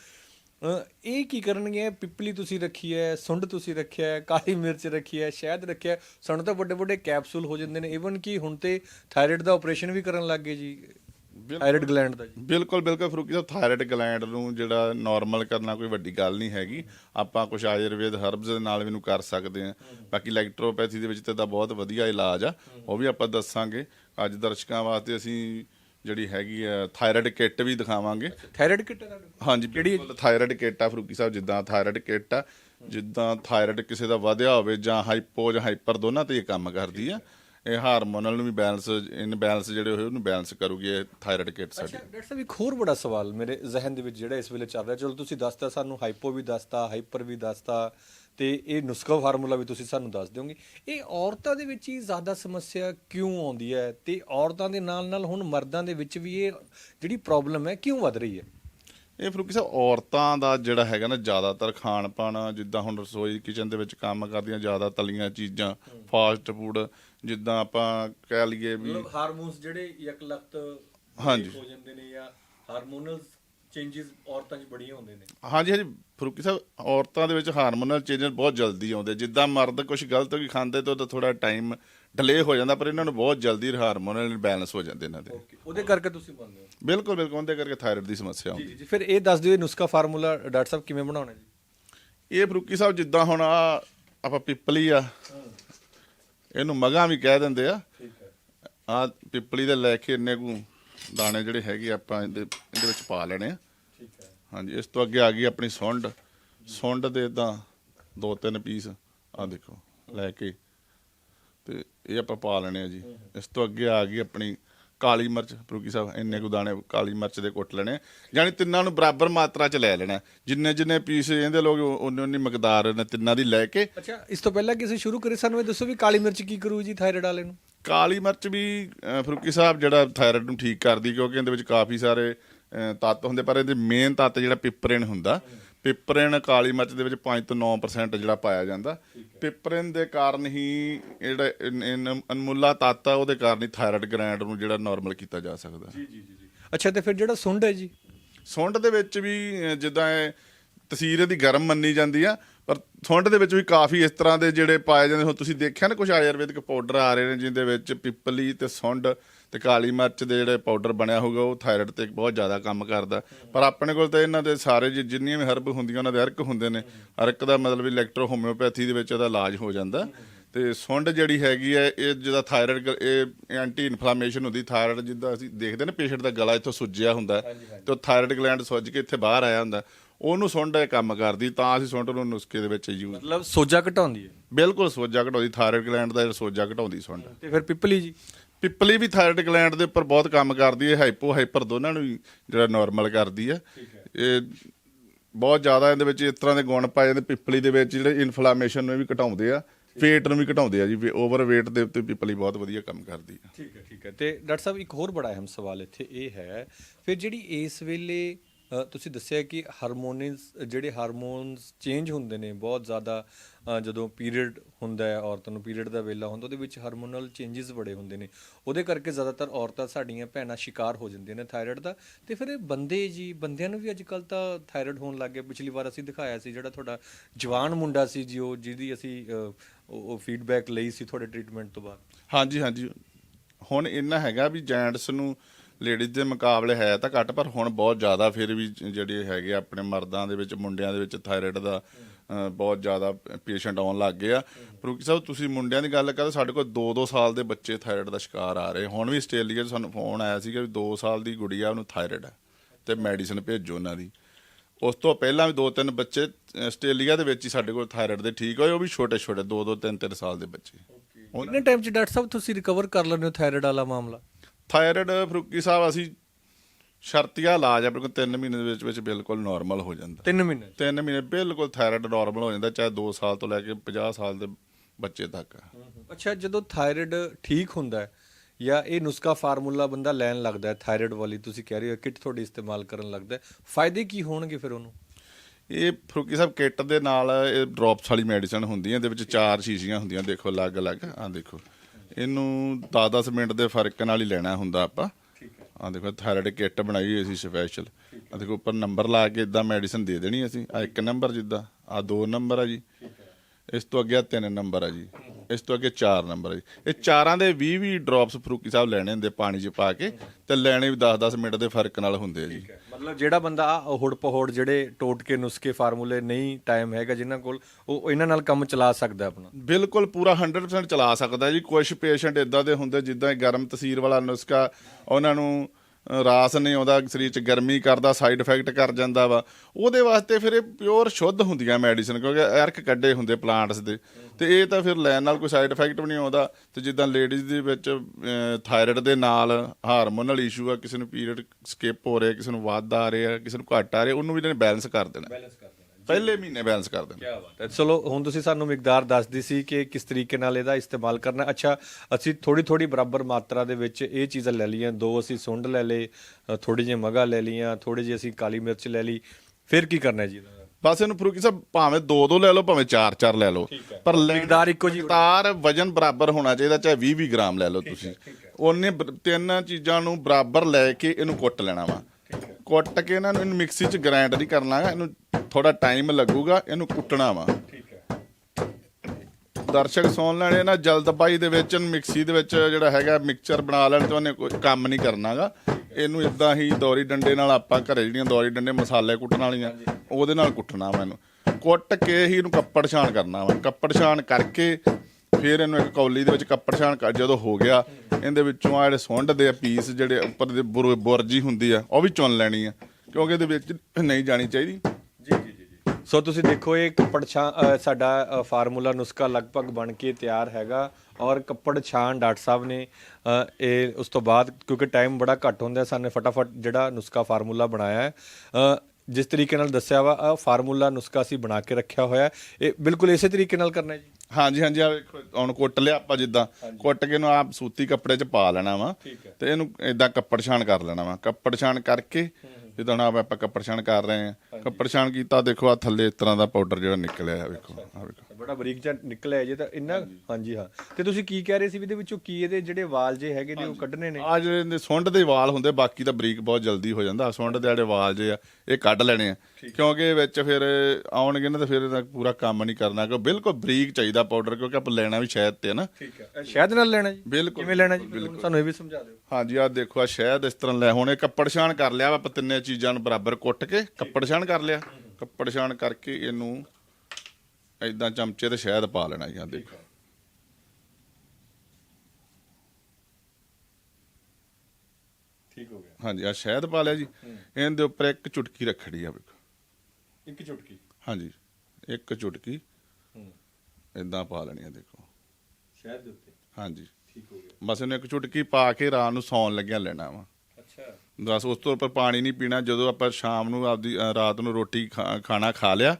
ਇਹ ਕੀ ਕਰਨਗੇ ਪਿਪਲੀ ਤੁਸੀਂ ਰੱਖੀ ਹੈ ਸੁੰਡ ਤੁਸੀਂ ਰੱਖਿਆ ਹੈ ਕਾਲੀ ਮਿਰਚ ਰੱਖੀ ਹੈ ਸ਼ਹਿਦ ਰੱਖਿਆ। ਸਾਨੂੰ ਤਾਂ ਵੱਡੇ ਵੱਡੇ ਕੈਪਸੂਲ ਹੋ ਜਾਂਦੇ ਨੇ। ਇਵਨ ਕਿ ਹੁਣ ਤੇ ਥਾਇਰਾਇਡ ਦਾ ਆਪਰੇਸ਼ਨ ਵੀ ਕਰਨ ਲੱਗ ਗਏ ਜੀ। ਥਾਇਰਾਇਡ ਗਲੈਂਡ ਦਾ ਜੀ। ਬਿਲਕੁਲ ਬਿਲਕੁਲ ਫਰੂਕੀ ਸਾਹਿਬ ਥਾਇਰਾਇਡ ਗਲੈਂਡ ਨੂੰ ਜਿਹੜਾ ਨਾਰਮਲ ਕਰਨਾ ਕੋਈ ਵੱਡੀ ਗੱਲ ਨਹੀਂ ਹੈਗੀ। ਆਪਾਂ ਕੁਝ ਆਯੁਰਵੇਦ ਹਰਬਸ ਦੇ ਨਾਲ ਵੀ ਇਹਨੂੰ ਕਰ ਸਕਦੇ ਹਾਂ। ਬਾਕੀ ਇਲੈਕਟ੍ਰੋਪੈਥੀ ਦੇ ਵਿੱਚ ਤੇ ਤਾਂ ਬਹੁਤ ਵਧੀਆ ਇਲਾਜ ਆ। ਉਹ ਵੀ ਆਪਾਂ ਦੱਸਾਂਗੇ। ਅੱਜ ਦਰਸ਼ਕਾਂ ਵਾਸਤੇ ਅਸੀਂ ਜਿਹੜੀ ਹੈਗੀ ਆ ਥਾਇਰਾਇਡ ਕਿੱਟ ਵੀ ਦਿਖਾਵਾਂਗੇ। ਥਾਇਰਾਇਡ ਕਿੱਟ ਹੈ ਤੁਹਾਡੇ ਕੋਲ? ਹਾਂਜੀ ਬਿਲਕੁਲ ਥਾਇਰਾਇਡ ਕਿੱਟ ਆ ਫਰੂਕੀ ਸਾਹਿਬ ਜਿੱਦਾਂ ਥਾਇਰਾਇਡ ਕਿੱਟ ਆ। ਜਿੱਦਾਂ ਥਾਇਰਾਇਡ ਕਿਸੇ ਦਾ ਵਧਿਆ ਹੋਵੇ ਜਾਂ ਹਾਈਪੋ ਜਾਂ ਹਾਈਪਰ ਦੋਨਾਂ ਤੇ ਇਹ ਕੰਮ ਕਰਦੀ ਆ। ਇਹ ਹਾਰਮੋਨਲ ਨੂੰ ਵੀ ਬੈਲੈਂਸ ਇਨ ਬੈਲੈਂਸ ਜਿਹੜੇ ਹੋਏ ਉਹਨੂੰ ਬੈਲੈਂਸ ਕਰੂਗੀ ਇਹ ਥਾਇਰਾਇਡ ਕਿੱਟ ਸਾਡੀ। ਅੱਛਾ ਡਾਕਟਰ ਸਾਹਿਬ ਇੱਕ ਹੋਰ ਬੜਾ ਸਵਾਲ ਮੇਰੇ ਜ਼ਿਹਨ ਦੇ ਵਿੱਚ ਜਿਹੜਾ ਇਸ ਵੇਲੇ ਚੱਲ ਰਿਹਾ। ਚਲੋ ਤੁਸੀਂ ਦੱਸਤਾ ਸਾਨੂੰ ਹਾਈਪੋ ਵੀ ਦੱਸਤਾ ਹਾਈਪਰ ਵੀ ਦੱਸਤਾ ਤੇ ਇਹ ਨੁਸਖਾ ਫਾਰਮੂਲਾ ਵੀ ਤੁਸੀਂ ਸਾਨੂੰ ਦੱਸ ਦਿਓਗੇ। ਇਹ ਔਰਤਾਂ ਦੇ ਵਿੱਚ ਹੀ ਜ਼ਿਆਦਾ ਸਮੱਸਿਆ ਕਿਉਂ ਆਉਂਦੀ ਹੈ ਤੇ ਔਰਤਾਂ ਦੇ ਨਾਲ ਨਾਲ ਹੁਣ ਮਰਦਾਂ ਦੇ ਵਿੱਚ ਵੀ ਇਹ ਜਿਹੜੀ ਪ੍ਰੋਬਲਮ ਹੈ ਕਿਉਂ ਵੱਧ ਰਹੀ ਹੈ? ਇਹ ਫਰੂਕੀ ਸਾਹਿਬ ਔਰਤਾਂ ਦਾ ਜਿਹੜਾ ਹੈਗਾ ਨਾ ਜ਼ਿਆਦਾਤਰ ਖਾਣ ਪਾਣ ਜਿੱਦਾਂ ਹੁਣ ਰਸੋਈ ਕਿਚਨ ਦੇ ਵਿੱਚ ਕੰਮ ਕਰਦੀਆਂ ਜ਼ਿਆਦਾ ਤਲੀਆਂ ਚੀਜ਼ਾਂ ਫਾਸਟ ਫੂਡ ਜਿੱਦਾਂ ਆਪਾਂ ਕਹਿ ਲਈਏ ਵੀ ਮਤਲਬ ਹਾਰਮੋਨਸ ਜਿਹੜੇ ਯਕਲਖਤ ਹਾਂਜੀ। ਹੋ ਜਾਂਦੇ ਨੇ ਜਾਂ ਹਾਰਮੋਨਲ ਚੇਂजेस ਔਰਤਾਂ 'ਚ ਬੜੀਆਂ ਹੁੰਦੇ ਨੇ। ਹਾਂਜੀ ਹਾਂਜੀ। ਫਰੂਕੀ ਸਾਹਿਬ ਔਰਤਾਂ ਦੇ ਵਿੱਚ ਹਾਰਮੋਨਲ ਚੇਂਜਸ ਬਹੁਤ ਜਲਦੀ ਆਉਂਦੇ ਜਿੱਦਾਂ ਮਰਦ ਕੁਝ ਗਲਤ ਵੀ ਖਾਂਦੇ ਤਾਂ ਉਹਦਾ ਥੋੜਾ ਟਾਈਮ ਡਿਲੇ ਹੋ ਜਾਂਦਾ ਪਰ ਇਹਨਾਂ ਨੂੰ ਬਹੁਤ ਜਲਦੀ ਹਾਰਮੋਨਲ ਬੈਲੈਂਸ ਹੋ ਜਾਂਦੇ ਇਹਨਾਂ ਦੇ। ਉਹਦੇ ਕਰਕੇ ਤੁਸੀਂ ਮੰਨਦੇ ਹੋ? ਬਿਲਕੁਲ ਬਿਲਕੁਲ। ਉਹਦੇ ਕਰਕੇ ਥਾਇਰਾਇਡ ਦੀ ਸਮੱਸਿਆ ਆਉਂਦੀ ਜੀ ਜੀ। ਫਿਰ ਇਹ ਦੱਸ ਦਿਓ ਇਹ ਨੁਸਖਾ ਫਾਰਮੂਲਾ ਡਾਕਟਰ ਸਾਹਿਬ ਕਿਵੇਂ ਬਣਾਉਣਾ ਜੀ? ਇਹ ਫਰੂਕੀ ਸਾਹਿਬ ਜਿੱਦਾਂ ਹੁਣ ਆ ਆਪਾਂ ਪਿੱਪਲੀ ਆ ਇਹਨੂੰ ਮਗਾ ਵੀ ਕਹਿ ਦਿੰਦੇ ਆ। ਆ ਪਿੱਪਲੀ ਦੇ ਲੈ ਕੇ ਇੰਨੇ ਕੁ ਦਾਣੇ ਜਿਹੜੇ ਹੈਗੇ ਆਪਾਂ ਇਹਦੇ ਇਹਦੇ ਵਿੱਚ ਪਾ ਲੈਣੇ ਆ। ਠੀਕ ਹੈ। ਹਾਂਜੀ ਇਸ ਤੋਂ ਅੱਗੇ ਆ ਗਈ ਆਪਣੀ ਸੁੰਡ। ਸੁੰਡ ਦੇ ਇਦਾਂ ਦੋ ਤਿੰਨ ਪੀਸ ਆ ਦੇਖੋ ਲੈ ਕੇ। ਤੇ ਇਹ ਆਪਾਂ ਪਾ ਲੈਣੇ ਆ ਜੀ। ਇਸ ਤੋਂ ਅੱਗੇ ਆ ਗਈ ਆਪਣੀ ਕਾਲੀ ਮਿਰਚ ਫਰੂਕੀ ਸਾਹਿਬ ਇੰਨੇ ਕੁ ਦਾਣੇ ਕਾਲੀ ਮਿਰਚ ਦੇ ਕੁੱਟ ਲੈਣੇ। ਯਾਨੀ ਤਿੰਨਾਂ ਨੂੰ ਬਰਾਬਰ ਮਾਤਰਾ ਚ ਲੈ ਲੈਣਾ। ਜਿੰਨੇ ਜਿੰਨੇ ਪੀਸ ਇਹਦੇ ਲੋਕ ਉਹਨੇ ਉਨੀ ਮਕਦਾਰ ਨੇ ਤਿੰਨਾਂ ਦੀ ਲੈ ਕੇ। ਅੱਛਾ ਇਸ ਤੋਂ ਪਹਿਲਾਂ ਕਿਸੇ ਸ਼ੁਰੂ ਕਰੇ ਸਾਨੂੰ ਇਹ ਦੱਸੋ ਵੀ ਕਾਲੀ ਮਿਰਚ ਕੀ ਕਰੂ ਜੀ ਥਾਇਰਾਇਡ ਵਾਲੇ ਨੂੰ? ਕਾਲੀ ਮਿਰਚ ਵੀ ਫਰੂਕੀ ਸਾਹਿਬ ਜਿਹੜਾ ਥਾਇਰਾਇਡ ਨੂੰ ਠੀਕ ਕਰਦੀ ਕਿਉਂਕਿ ਇਹਦੇ ਵਿੱਚ ਕਾਫੀ ਸਾਰੇ ਤੱਤ ਹੁੰਦੇ ਪਰ ਇਹਦੇ ਮੇਨ ਤੱਤ ਜਿਹੜਾ ਪਿਪਰਿਨ ਹੁੰਦਾ ਪਿਪਰਿਨ ਕਾਲੀ ਮਿਰਚ ਦੇ ਵਿੱਚ 5 ਤੋਂ 9% ਜਿਹੜਾ ਪਾਇਆ ਜਾਂਦਾ। ਪਿਪਰਿਨ ਦੇ ਕਾਰਨ ਹੀ ਜਿਹੜਾ ਅਨਮੁੱਲਾ ਤੱਤ ਆ ਉਹਦੇ ਕਾਰਨ ਹੀ ਥਾਇਰਾਇਡ ਗਲੈਂਡ ਨੂੰ ਜਿਹੜਾ ਨਾਰਮਲ ਕੀਤਾ ਜਾ ਸਕਦਾ। ਜੀ ਜੀ ਜੀ ਅੱਛਾ ਤੇ ਫਿਰ ਜਿਹੜਾ ਸੁੰਡ ਹੈ ਜੀ? ਸੁੰਡ ਦੇ ਵਿੱਚ ਵੀ ਜਿੱਦਾਂ ਇਹ ਤਸੀਰ ਇਹਦੀ ਗਰਮ ਮੰਨੀ ਜਾਂਦੀ ਆ ਪਰ ਸੁੰਡ ਦੇ ਵਿੱਚ ਵੀ ਕਾਫੀ ਇਸ ਤਰ੍ਹਾਂ ਦੇ ਜਿਹੜੇ ਪਾਏ ਜਾਂਦੇ ਹੁਣ ਤੁਸੀਂ ਦੇਖਿਆ ਨਾ ਕੁਝ ਆਯੁਰਵੈਦਿਕ ਪਾਊਡਰ ਆ ਰਹੇ ਨੇ ਜਿਹਦੇ ਵਿੱਚ ਪਿੱਪਲੀ ਤੇ ਸੁੰਡ ਤੇ ਕਾਲੀ ਮਿਰਚ ਦੇ ਜਿਹੜੇ ਪਾਊਡਰ ਬਣਿਆ ਹੋਊਗਾ ਉਹ ਥਾਇਰਾਇਡ ਤੇ ਬਹੁਤ ਜ਼ਿਆਦਾ ਕੰਮ ਕਰਦਾ। ਪਰ ਆਪਣੇ ਕੋਲ ਤਾਂ ਇਹਨਾਂ ਦੇ ਸਾਰੇ ਜਿੰਨੀਆਂ ਵੀ ਹਰਬ ਹੁੰਦੀਆਂ ਉਹਨਾਂ ਦੇ ਅਰਕ ਹੁੰਦੇ ਨੇ। ਅਰਕ ਦਾ ਮਤਲਬ ਇਲੈਕਟ੍ਰੋ ਹੋਮਿਓਪੈਥੀ ਦੇ ਵਿੱਚ ਇਹਦਾ ਇਲਾਜ ਹੋ ਜਾਂਦਾ। ਤੇ ਸੁੰਡ ਜਿਹੜੀ ਹੈਗੀ ਹੈ ਇਹ ਜਿਹਦਾ ਥਾਇਰਾਇਡ ਇਹ ਐਂਟੀ ਇਨਫਲਾਮੇਸ਼ਨ ਹੁੰਦੀ ਥਾਇਰਾਇਡ ਜਿੱਦਾਂ ਅਸੀਂ ਦੇਖਦੇ ਨੇ ਪੇਸ਼ੈਂਟ ਦਾ ਗਲਾ ਇੱਥੋਂ ਸੁੱਜਿਆ ਹੁੰਦਾ। ਤੇ ਉਹ ਥਾਇਰਾਇਡ ਗਲੈਂਡ ਸੁੱਜ ਕੇ ਇੱਥੇ ਬਾਹਰ ਆਇਆ ਹੁੰਦਾ। ਉਹਨੂੰ ਸੁੰਡ ਇਹ ਕੰਮ ਕਰਦੀ ਤਾਂ ਅਸੀਂ ਸੁੰਡ ਨੂੰ ਨੁਸਖੇ ਦੇ ਵਿੱਚ ਯੂਜ਼ ਮਤਲਬ ਸੋਜਾ ਘਟਾਉਂਦੀ ਹੈ? ਬਿਲਕੁਲ ਸੋਜਾ ਘਟਾਉਂਦੀ ਥਾਇਰਾਇਡ ਗਲੈਂਡ ਦਾ ਸੋਜਾ ਘਟਾਉਂਦੀ ਸੁੰਡ। ਤੇ ਫਿਰ ਪਿੱਪਲੀ ਜੀ? ਪਿੱਪਲੀ ਵੀ ਥਾਇਰਾਇਡ ਗਲੈਂਡ ਦੇ ਉੱਪਰ ਬਹੁਤ ਕੰਮ ਕਰਦੀ ਹੈ ਹਾਈਪੋ ਹਾਈਪਰ ਦੋਨਾਂ ਨੂੰ ਹੀ ਜਿਹੜਾ ਨਾਰਮਲ ਕਰਦੀ ਹੈ। ਇਹ ਬਹੁਤ ਜ਼ਿਆਦਾ ਇਹਦੇ ਵਿੱਚ ਇਸ ਤਰ੍ਹਾਂ ਦੇ ਗੁਣ ਪਾਏ ਜਾਂਦੇ ਪਿੱਪਲੀ ਦੇ ਵਿੱਚ ਜਿਹੜੇ ਇਨਫਲਾਮੇਸ਼ਨ ਨੂੰ ਵੀ ਘਟਾਉਂਦੇ ਆ weight ਨੂੰ ਵੀ ਘਟਾਉਂਦੇ ਆ ਜੀ ਓਵਰ weight ਦੇ ਉੱਤੇ ਪਿੱਪਲੀ ਬਹੁਤ ਵਧੀਆ ਕੰਮ ਕਰਦੀ ਹੈ। ਠੀਕ ਹੈ ਠੀਕ ਹੈ। ਤੇ ਡਾਕਟਰ ਸਾਹਿਬ ਇੱਕ ਹੋਰ ਬੜਾ ਅਹਿਮ ਸਵਾਲ ਇੱਥੇ ਇਹ ਹੈ ਫਿਰ ਜਿਹੜੀ ਇਸ ਵੇਲੇ ਤੁਸੀਂ ਦੱਸਿਆ ਕਿ ਹਾਰਮੋਨਸ, ਜਿਹੜੇ ਹਾਰਮੋਨਸ ਚੇਂਜ ਹੁੰਦੇ ਨੇ, ਬਹੁਤ ਜ਼ਿਆਦਾ ਜਦੋਂ ਪੀਰੀਅਡ ਹੁੰਦਾ ਹੈ, ਔਰਤਾਂ ਨੂੰ ਪੀਰੀਅਡ ਦਾ ਵੇਲਾ ਹੁੰਦਾ, ਉਹਦੇ ਵਿੱਚ ਹਾਰਮੋਨਲ ਚੇਂजेस ਬੜੇ ਹੁੰਦੇ ਨੇ। ਉਹਦੇ ਕਰਕੇ ਜ਼ਿਆਦਾਤਰ ਔਰਤਾਂ ਸਾਡੀਆਂ ਭੈਣਾਂ ਸ਼ਿਕਾਰ ਹੋ ਜਾਂਦੀਆਂ ਨੇ ਥਾਇਰਾਇਡ ਦਾ। ਤੇ ਫਿਰ ਇਹ ਬੰਦੇ ਜੀ, ਬੰਦਿਆਂ ਨੂੰ ਵੀ ਅੱਜ ਕੱਲ ਤਾਂ ਥਾਇਰਾਇਡ ਹੋਣ ਲੱਗ ਗਿਆ। ਪਿਛਲੀ ਵਾਰ ਅਸੀਂ ਦਿਖਾਇਆ ਸੀ ਜਿਹੜਾ ਤੁਹਾਡਾ ਜਵਾਨ ਮੁੰਡਾ ਸੀ ਜੀ, ਉਹ ਜਿਹਦੀ ਅਸੀਂ ਉਹ ਉਹ ਫੀਡਬੈਕ ਲਈ ਸੀ ਤੁਹਾਡੇ ਟ੍ਰੀਟਮੈਂਟ ਤੋਂ ਬਾਅਦ। ਹਾਂਜੀ ਹਾਂਜੀ। ਹੁਣ ਇੰਨਾ ਹੈਗਾ ਵੀ ਜੈਂਟਸ ਨੂੰ ਲੇਡੀਜ਼ ਦੇ ਮੁਕਾਬਲੇ ਹੈ ਤਾਂ ਘੱਟ, ਪਰ ਹੁਣ ਬਹੁਤ ਜ਼ਿਆਦਾ ਫਿਰ ਵੀ ਜਿਹੜੇ ਹੈਗੇ ਆ ਆਪਣੇ ਮਰਦਾਂ ਦੇ ਵਿੱਚ, ਮੁੰਡਿਆਂ ਦੇ ਵਿੱਚ ਥਾਇਰਾਇਡ ਦਾ ਬਹੁਤ ਜ਼ਿਆਦਾ ਪੇਸ਼ੈਂਟ ਆਉਣ ਲੱਗ ਗਏ ਆ। ਪ੍ਰੋਕੀ ਸਾਹਿਬ, ਤੁਸੀਂ ਮੁੰਡਿਆਂ ਦੀ ਗੱਲ ਕਰਦੇ ਸਾਡੇ ਕੋਲ 2-2 ਸਾਲ ਦੇ ਬੱਚੇ ਥਾਇਰਾਇਡ ਦਾ ਸ਼ਿਕਾਰ ਆ ਰਹੇ। ਹੁਣ ਵੀ ਆਸਟ੍ਰੇਲੀਆ 'ਚ ਸਾਨੂੰ ਫੋਨ ਆਇਆ ਸੀਗਾ ਵੀ 2 ਸਾਲ ਦੀ ਗੁੜੀਆ ਉਹਨੂੰ ਥਾਇਰਾਇਡ ਹੈ ਤੇ ਮੈਡੀਸਿਨ ਭੇਜੋ ਉਹਨਾਂ ਦੀ। ਉਸ ਤੋਂ ਪਹਿਲਾਂ ਵੀ ਦੋ ਤਿੰਨ ਬੱਚੇ ਆਸਟ੍ਰੇਲੀਆ ਦੇ ਵਿੱਚ ਹੀ ਸਾਡੇ ਕੋਲ ਥਾਇਰਾਇਡ ਦੇ ਠੀਕ ਹੋਏ, ਉਹ ਵੀ ਛੋਟੇ ਛੋਟੇ 2-2 3-3 ਸਾਲ ਦੇ ਬੱਚੇ। ਉਹ- ਟਾਈਮ ਚ ਡਾਕਟਰ ਸਾਹਿਬ ਤੁਸੀਂ ਰਿਕਵਰ ਕਰ ਲੈਂਦੇ ਹੋ ਥਾਇਰਾਇਡ ਵਾਲਾ ਮਾਮਲਾ? ਥਾਇਰਾਇਡ ਫਰੂਕੀ ਸਾਹਿਬ ਅਸੀਂ ਸ਼ਰਤੀਆ ਇਲਾਜ ਆ ਬਿਲਕੁਲ 3 ਮਹੀਨੇ ਦੇ ਵਿੱਚ ਵਿੱਚ ਬਿਲਕੁਲ ਨਾਰਮਲ ਹੋ ਜਾਂਦਾ। 3 ਮਹੀਨੇ? 3 ਮਹੀਨੇ ਬਿਲਕੁਲ ਥਾਇਰਾਇਡ ਨਾਰਮਲ ਹੋ ਜਾਂਦਾ ਚਾਹੇ 2 ਸਾਲ ਤੋਂ ਲੈ ਕੇ 50 ਸਾਲ ਦੇ ਬੱਚੇ ਤੱਕ। ਅੱਛਾ ਜਦੋਂ ਥਾਇਰਾਇਡ ਠੀਕ ਹੁੰਦਾ ਹੈ ਜਾਂ ਇਹ ਨੁਸਖਾ ਫਾਰਮੂਲਾ ਬੰਦਾ ਲੈਣ ਲੱਗਦਾ ਹੈ ਥਾਇਰਾਇਡ ਵਾਲੀ ਤੁਸੀਂ ਕਹਿ ਰਹੇ ਹੋ ਕਿਟ ਤੁਹਾਡੀ ਇਸਤੇਮਾਲ ਕਰਨ ਲੱਗਦਾ ਹੈ ਫਾਇਦੇ ਕੀ ਹੋਣਗੇ ਫਿਰ ਉਹਨੂੰ? ਇਹ ਫਰੂਕੀ ਸਾਹਿਬ ਕਿੱਟ ਦੇ ਨਾਲ ਇਹ ਡ੍ਰੌਪਸ ਵਾਲੀ ਮੈਡੀਸਨ ਹੁੰਦੀ ਹੈ ਇਹਦੇ ਵਿੱਚ ਚਾਰ ਸ਼ੀਸ਼ੀਆਂ ਹੁੰਦੀਆਂ ਦੇਖੋ ਅਲੱਗ-ਅਲੱਗ ਆਹ ਦੇਖੋ। ਇਹਨੂੰ 10-10 ਮਿੰਟ ਦੇ ਫ਼ਰਕ ਨਾਲ ਹੀ ਲੈਣਾ ਹੁੰਦਾ ਆਪਾਂ। ਆਹ ਦੇਖੋ, ਥਾਇਰਾਇਡ ਕਿੱਟ ਬਣਾਈ ਹੋਈ ਸੀ ਸਪੈਸ਼ਲ ਆਹ ਦੇਖੋ, ਉੱਪਰ ਨੰਬਰ ਲਾ ਕੇ ਇਦਾਂ ਮੈਡੀਸਨ ਦੇ ਦੇਣੀ ਅਸੀਂ। ਆ ਇੱਕ ਨੰਬਰ ਜਿੱਦਾਂ ਆ ਦੋ ਨੰਬਰ ਆ ਜੀ। ਇਸ ਤੋਂ ਅੱਗੇ ਆ ਤਿੰਨ ਨੰਬਰ ਆ ਜੀ। ਇਸ ਤੋਂ ਅੱਗੇ 4 ਨੰਬਰ ਹੈ ਜੀ। ਇਹ ਚਾਰਾਂ ਦੇ 20 20 ਡ੍ਰੌਪਸ ਫਰੂਕੀ ਸਾਹਿਬ ਲੈਣੇ ਹੁੰਦੇ ਪਾਣੀ 'ਚ ਪਾ ਕੇ ਤੇ ਲੈਣੇ ਵੀ 10 10 ਮਿੰਟ ਦੇ ਫ਼ਰਕ ਨਾਲ ਹੁੰਦੇ ਆ ਜੀ। ਮਤਲਬ ਜਿਹੜਾ ਬੰਦਾ ਹੁੜ ਪਹੋੜ ਜਿਹੜੇ ਟੋਟਕੇ ਨੁਸਖੇ ਫਾਰਮੂਲੇ ਨਹੀਂ ਟਾਈਮ ਹੈਗਾ ਜਿਨ੍ਹਾਂ ਕੋਲ ਉਹ ਇਹਨਾਂ ਨਾਲ ਕੰਮ ਚਲਾ ਸਕਦਾ ਆਪਣਾ? ਬਿਲਕੁਲ ਪੂਰਾ 100% ਚਲਾ ਸਕਦਾ ਜੀ। ਕੁਝ ਪੇਸ਼ੈਂਟ ਇਦਾਂ ਦੇ ਹੁੰਦੇ ਜਿੱਦਾਂ ਗਰਮ ਤਸੀਰ ਵਾਲਾ ਨੁਸਖਾ ਉਹਨਾਂ ਨੂੰ ਰਾਸ ਨਹੀਂ ਆਉਂਦਾ, ਸਰੀਰ 'ਚ ਗਰਮੀ ਕਰਦਾ ਸਾਈਡ ਇਫੈਕਟ ਕਰ ਜਾਂਦਾ ਵਾ। ਉਹਦੇ ਵਾਸਤੇ ਫਿਰ ਇਹ ਪਿਓਰ ਸ਼ੁੱਧ ਹੁੰਦੀਆਂ ਮੈਡੀਸਨ ਕਿਉਂਕਿ ਅਰਕ ਕੱਢੇ ਹੁੰਦੇ ਪਲਾਂਟਸ ਦੇ। ਤੇ ਇਹ ਤਾਂ ਫਿਰ ਲੈਣ ਨਾਲ ਕੋਈ ਸਾਈਡ ਇਫੈਕਟ ਵੀ ਨਹੀਂ ਆਉਂਦਾ। ਤੇ ਜਿੱਦਾਂ ਲੇਡੀਜ਼ ਦੇ ਵਿੱਚ ਥਾਇਰਾਇਡ ਦੇ ਨਾਲ ਹਾਰਮੋਨਲ ਇਸ਼ੂ ਆ, ਕਿਸੇ ਨੂੰ ਪੀਰੀਅਡ ਸਕਿਪ ਹੋ ਰਿਹਾ, ਕਿਸੇ ਨੂੰ ਵੱਧ ਆ ਰਿਹਾ, ਕਿਸੇ ਨੂੰ ਘੱਟ ਆ ਰਿਹਾ, ਉਹਨੂੰ ਵੀ ਇਹਨੇ ਬੈਲੈਂਸ ਕਰ ਦੇਣਾ। ਪਹਿਲੇ ਮਹੀਨੇ ਬੈਲੈਂਸ ਕਰ ਦੇਣਾ ਕੀ ਬਾਤ ਹੈ। ਚਲੋ ਹੁਣ ਤੁਸੀਂ ਸਾਨੂੰ ਮਿਕਦਾਰ ਦੱਸਦੀ ਸੀ ਕਿ ਕਿਸ ਤਰੀਕੇ ਨਾਲ ਇਹਦਾ ਇਸਤੇਮਾਲ ਕਰਨਾ ਅੱਛਾ ਅਸੀਂ ਥੋੜੀ ਥੋੜੀ ਬਰਾਬਰ ਮਾਤਰਾ ਦੇ ਵਿੱਚ ਇਹ ਚੀਜ਼ਾਂ ਲੈ ਲਈਆਂ। ਦੋ ਅਸੀਂ ਸੁੰਡ ਲੈ ਲਏ ਥੋੜੀ ਜਿਹੀ ਮਗਾ ਲੈ ਲਈਆਂ ਥੋੜੀ ਜਿਹੀ ਅਸੀਂ ਕਾਲੀ ਮਿਰਚ ਲੈ ਲਈ। ਫਿਰ ਕੀ ਕਰਨਾ ਜੀ ਇਹਦਾ? ਬਸ ਇਹਨੂੰ ਫਰੂਕੀ ਸਾਹਿਬ ਭਾਵੇਂ ਦੋ ਦੋ ਲੈ ਲਓ ਭਾਵੇਂ ਚਾਰ ਚਾਰ ਲੈ ਲਓ। ਪਰ ਲੈਣਾ- ਮਿਕਦਾਰ ਇੱਕੋ ਜਿਹੀ ਮਿਕਦਾਰ ਵਜਨ ਬਰਾਬਰ ਹੋਣਾ ਚਾਹੀਦਾ ਚਾਹੇ 20 20 ਗ੍ਰਾਮ ਲੈ ਲਓ ਤੁਸੀਂ। ਉਹਨੇ ਬ- ਤਿੰਨ ਚੀਜ਼ਾਂ ਨੂੰ ਬਰਾਬਰ ਲੈ ਕੇ ਇਹਨੂੰ ਕੁੱਟ ਲੈਣਾ ਵਾ। ਕੁੱਟ ਕੇ ਇਹਨਾਂ ਨੂੰ ਇਹਨੂੰ ਮਿਕਸੀ 'ਚ ਗ੍ਰਾਈਂਡ ਨਹੀਂ ਕਰਨਾ ਗਾ ਇਹਨੂੰ ਥੋੜਾ ਟਾਈਮ ਲੱਗੂਗਾ ਇਹਨੂੰ ਕੁੱਟਣਾ ਵਾ। ਦਰਸ਼ਕ ਸੁਣ ਲੈਣੇ ਨਾ ਜਲਦਬਾਜ਼ੀ ਦੇ ਵਿੱਚ ਇਹਨੂੰ ਮਿਕਸੀ ਦੇ ਵਿੱਚ ਜਿਹੜਾ ਹੈਗਾ ਮਿਕਸਚਰ ਬਣਾ ਲੈਣ ਤੇ ਉਹਨੇ ਕੋਈ ਕੰਮ ਨਹੀਂ ਕਰਨਾਗਾ ਇਹਨੂੰ ਇਦਾਂ ਹੀ ਦੋਰੀ ਡੰਡੇ ਨਾਲ ਆਪਾਂ ਘਰੇ ਜਿਹੜੀਆਂ ਦੋਰੀ ਡੰਡੇ ਮਸਾਲੇ ਕੁੱਟਣ ਵਾਲੀਆਂ ਉਹਦੇ ਨਾਲ ਕੁੱਟਣਾ ਵਾ ਇਹਨੂੰ। ਕੁੱਟ ਕੇ ਹੀ ਇਹਨੂੰ ਕੱਪੜ ਛਾਣ ਕਰਨਾ ਵਾ। ਕੱਪੜ ਛਾਣ ਕਰਕੇ ਫਿਰ ਇਹਨੂੰ ਇੱਕ ਕੌਲੀ ਦੇ ਵਿੱਚ ਕੱਪੜ ਛਾਣ ਕਰ, ਜਦੋਂ ਹੋ ਗਿਆ, ਇਹਦੇ ਵਿੱਚੋਂ ਆ ਜਿਹੜੇ ਸੁੰਡ ਦੇ ਪੀਸ ਜਿਹੜੇ ਉੱਪਰ ਦੇ ਬੁਰ- ਬੁਰਜੀ ਹੁੰਦੀ ਆ, ਉਹ ਵੀ ਚੁਣ ਲੈਣੀ ਆ, ਕਿਉਂਕਿ ਇਹਦੇ ਵਿੱਚ ਨਹੀਂ ਜਾਣੀ ਚਾਹੀਦੀ। ਜੀ ਜੀ ਸੋ ਤੁਸੀਂ ਦੇਖੋ, ਇਹ ਕੱਪੜ ਛਾਂ ਸਾਡਾ ਫਾਰਮੂਲਾ ਨੁਸਖਾ ਲਗਭਗ ਬਣ ਕੇ ਤਿਆਰ ਹੈਗਾ, ਔਰ ਕੱਪੜ ਛਾਣ ਡਾਕਟਰ ਸਾਹਿਬ ਨੇ ਇਹ ਉਸ ਤੋਂ ਬਾਅਦ, ਕਿਉਂਕਿ ਟਾਈਮ ਬੜਾ ਘੱਟ ਹੁੰਦਾ, ਸਾਨੂੰ ਫਟਾਫਟ ਜਿਹੜਾ ਨੁਸਖਾ ਫਾਰਮੂਲਾ ਬਣਾਇਆ ਹੈ ਜਿਸ ਤਰੀਕੇ ਨਾਲ ਦੱਸਿਆ ਵਾ ਫਾਰਮੂਲਾ ਨੁਸਖਾ ਅਸੀਂ ਬਣਾ ਕੇ ਰੱਖਿਆ ਹੋਇਆ ਇਹ ਬਿਲਕੁਲ ਇਸੇ ਤਰੀਕੇ ਨਾਲ ਕਰਨਾ ਹੈ ਜੀ। ਹਾਂਜੀ ਹਾਂਜੀ ਆ ਵੇਖੋ ਹੁਣ ਕੁੱਟ ਲਿਆ ਆਪਾਂ ਜਿੱਦਾਂ। ਕੁੱਟ ਕੇ ਇਹਨੂੰ ਆਪ ਸੂਤੀ ਕੱਪੜੇ 'ਚ ਪਾ ਲੈਣਾ ਵਾ ਤੇ ਇਹਨੂੰ ਇਦਾਂ ਕੱਪੜ ਛਾਣ ਕਰ ਲੈਣਾ ਵਾ। ਕੱਪੜ ਛਾਣ ਕਰਕੇ ਜਿੱਦਾਂ ਹੁਣ ਆਪ ਆਪਾਂ ਕੱਪੜ ਛਾਣ ਕਰ ਰਹੇ ਆ ਕੱਪੜ ਛਾਣ ਕੀਤਾ ਦੇਖੋ ਆ ਥੱਲੇ ਇਸ ਤਰ੍ਹਾਂ ਦਾ ਪਾਊਡਰ ਜਿਹੜਾ ਨਿਕਲਿਆ ਆ ਵੇਖੋ। ਆ ਵੇਖੋ। ਬੜਾ ਬਰੀਕ ਜਿਹਾ ਨਿਕਲਿਆ ਜੇ ਤਾਂ ਇੰਨਾ ਹਾਂਜੀ। ਹਾਂ। ਤੇ ਤੁਸੀਂ ਕੀ ਕਹਿ ਰਹੇ ਸੀ ਵੀ ਇਹਦੇ ਵਿੱਚੋਂ ਕੀ ਇਹਦੇ ਜਿਹੜੇ ਵਾਲ ਜੇ ਹੈਗੇ ਨੇ ਉਹ ਕੱਢਣੇ ਨੇ? ਆ ਜਿਹੜੇ ਇਹਦੇ ਸੁੰਡ ਦੇ ਵਾਲ ਹੁੰਦੇ ਬਾਕੀ ਤਾਂ ਬਰੀਕ ਬਹੁਤ ਜਲਦੀ ਹੋ ਜਾਂਦਾ। ਸੁੰਡ ਦੇ ਜਿਹੜੇ ਵਾਲ ਜੇ ਆ ਇਹ ਕੱਢ ਲੈਣੇ ਆ। ਕਿਉਂਕਿ ਵਿੱਚ ਫਿਰ ਆਉਣਗੇ ਨਾ ਤਾਂ ਫਿਰ ਇਹਦਾ ਪੂਰਾ ਕੰਮ ਨਹੀਂ ਕਰਨਾ ਕਿ ਬਿਲਕੁਲ ਬਰੀਕ ਚਾਹੀਦਾ ਪਾਊਡਰ ਕਿਉਂਕਿ ਆਪਾਂ ਲੈਣਾ ਵੀ ਸ਼ਹਿਦ ਤੇ ਆ ਨਾ। ਠੀਕ ਹੈ। ਸ਼ਹਿਦ ਨਾਲ ਲੈਣਾ ਜੀ? ਬਿਲਕੁਲ, ਕਿਵੇਂ ਲੈਣਾ ਜੀ? ਸਾਨੂੰ ਇਹ ਵੀ ਸਮਝਾ ਦਿਓ। ਹਾਂਜੀ ਆ ਦੇਖੋ ਆ ਸ਼ਹਿਦ ਇਸ ਤਰ੍ਹਾਂ ਲੈ ਹੁਣ ਇਹ ਕੱਪੜ ਛਾਣ ਕਰ ਲਿਆ ਆਪਾਂ ਤਿੰਨੇ ਚੀਜ਼ਾਂ ਨੂੰ ਬਰਾਬਰ ਕੁੱਟ ਕੇ ਕੱਪੜ ਛਾਣ ਕਰ ਲਿਆ। ਕੱਪੜ ਛਾਣ ਕਰਕੇ ਇਹਨੂੰ ਐਦਾਂ ਚਮਚੇ ਤੇ ਸ਼ਹਿਦ ਪਾ ਲੈਣਾ ਜੀ ਦੇਖੋ। ਠੀਕ ਹੋ ਗਿਆ। ਹਾਂਜੀ ਆ ਸ਼ਹਿਦ ਪਾ ਲਿਆ ਜੀ। ਇਹਦੇ ਉੱਪਰ ਇੱਕ ਚੁਟਕੀ ਰੱਖੜੀ ਆ ਵੇਖੋ। ਇੱਕ ਚੁਟਕੀ? ਹਾਂਜੀ ਇੱਕ ਚੁਟਕੀ। ਇਦਾਂ ਪਾ ਲੈਣੀ ਆ ਦੇਖੋ। ਸ਼ਹਿਦ ਦੇ ਉੱਤੇ? ਹਾਂਜੀ। ਠੀਕ ਹੋ ਗਿਆ। ਬਸ ਇਹਨੂੰ ਇੱਕ ਚੁਟਕੀ ਪਾ ਕੇ ਰਾਤ ਨੂੰ ਸੌਣ ਲੱਗਿਆ ਲੈਣਾ ਵਾ। ਅੱਛਾ। ਬਸ ਉਸ ਤੋਂ ਉੱਪਰ ਪਾਣੀ ਨਹੀਂ ਪੀਣਾ। ਜਦੋਂ ਆਪਾਂ ਸ਼ਾਮ ਨੂੰ ਆਪਦੀ ਅ, ਰਾਤ ਨੂੰ ਰੋਟੀ ਖਾ- ਖਾਣਾ ਖਾ ਲਿਆ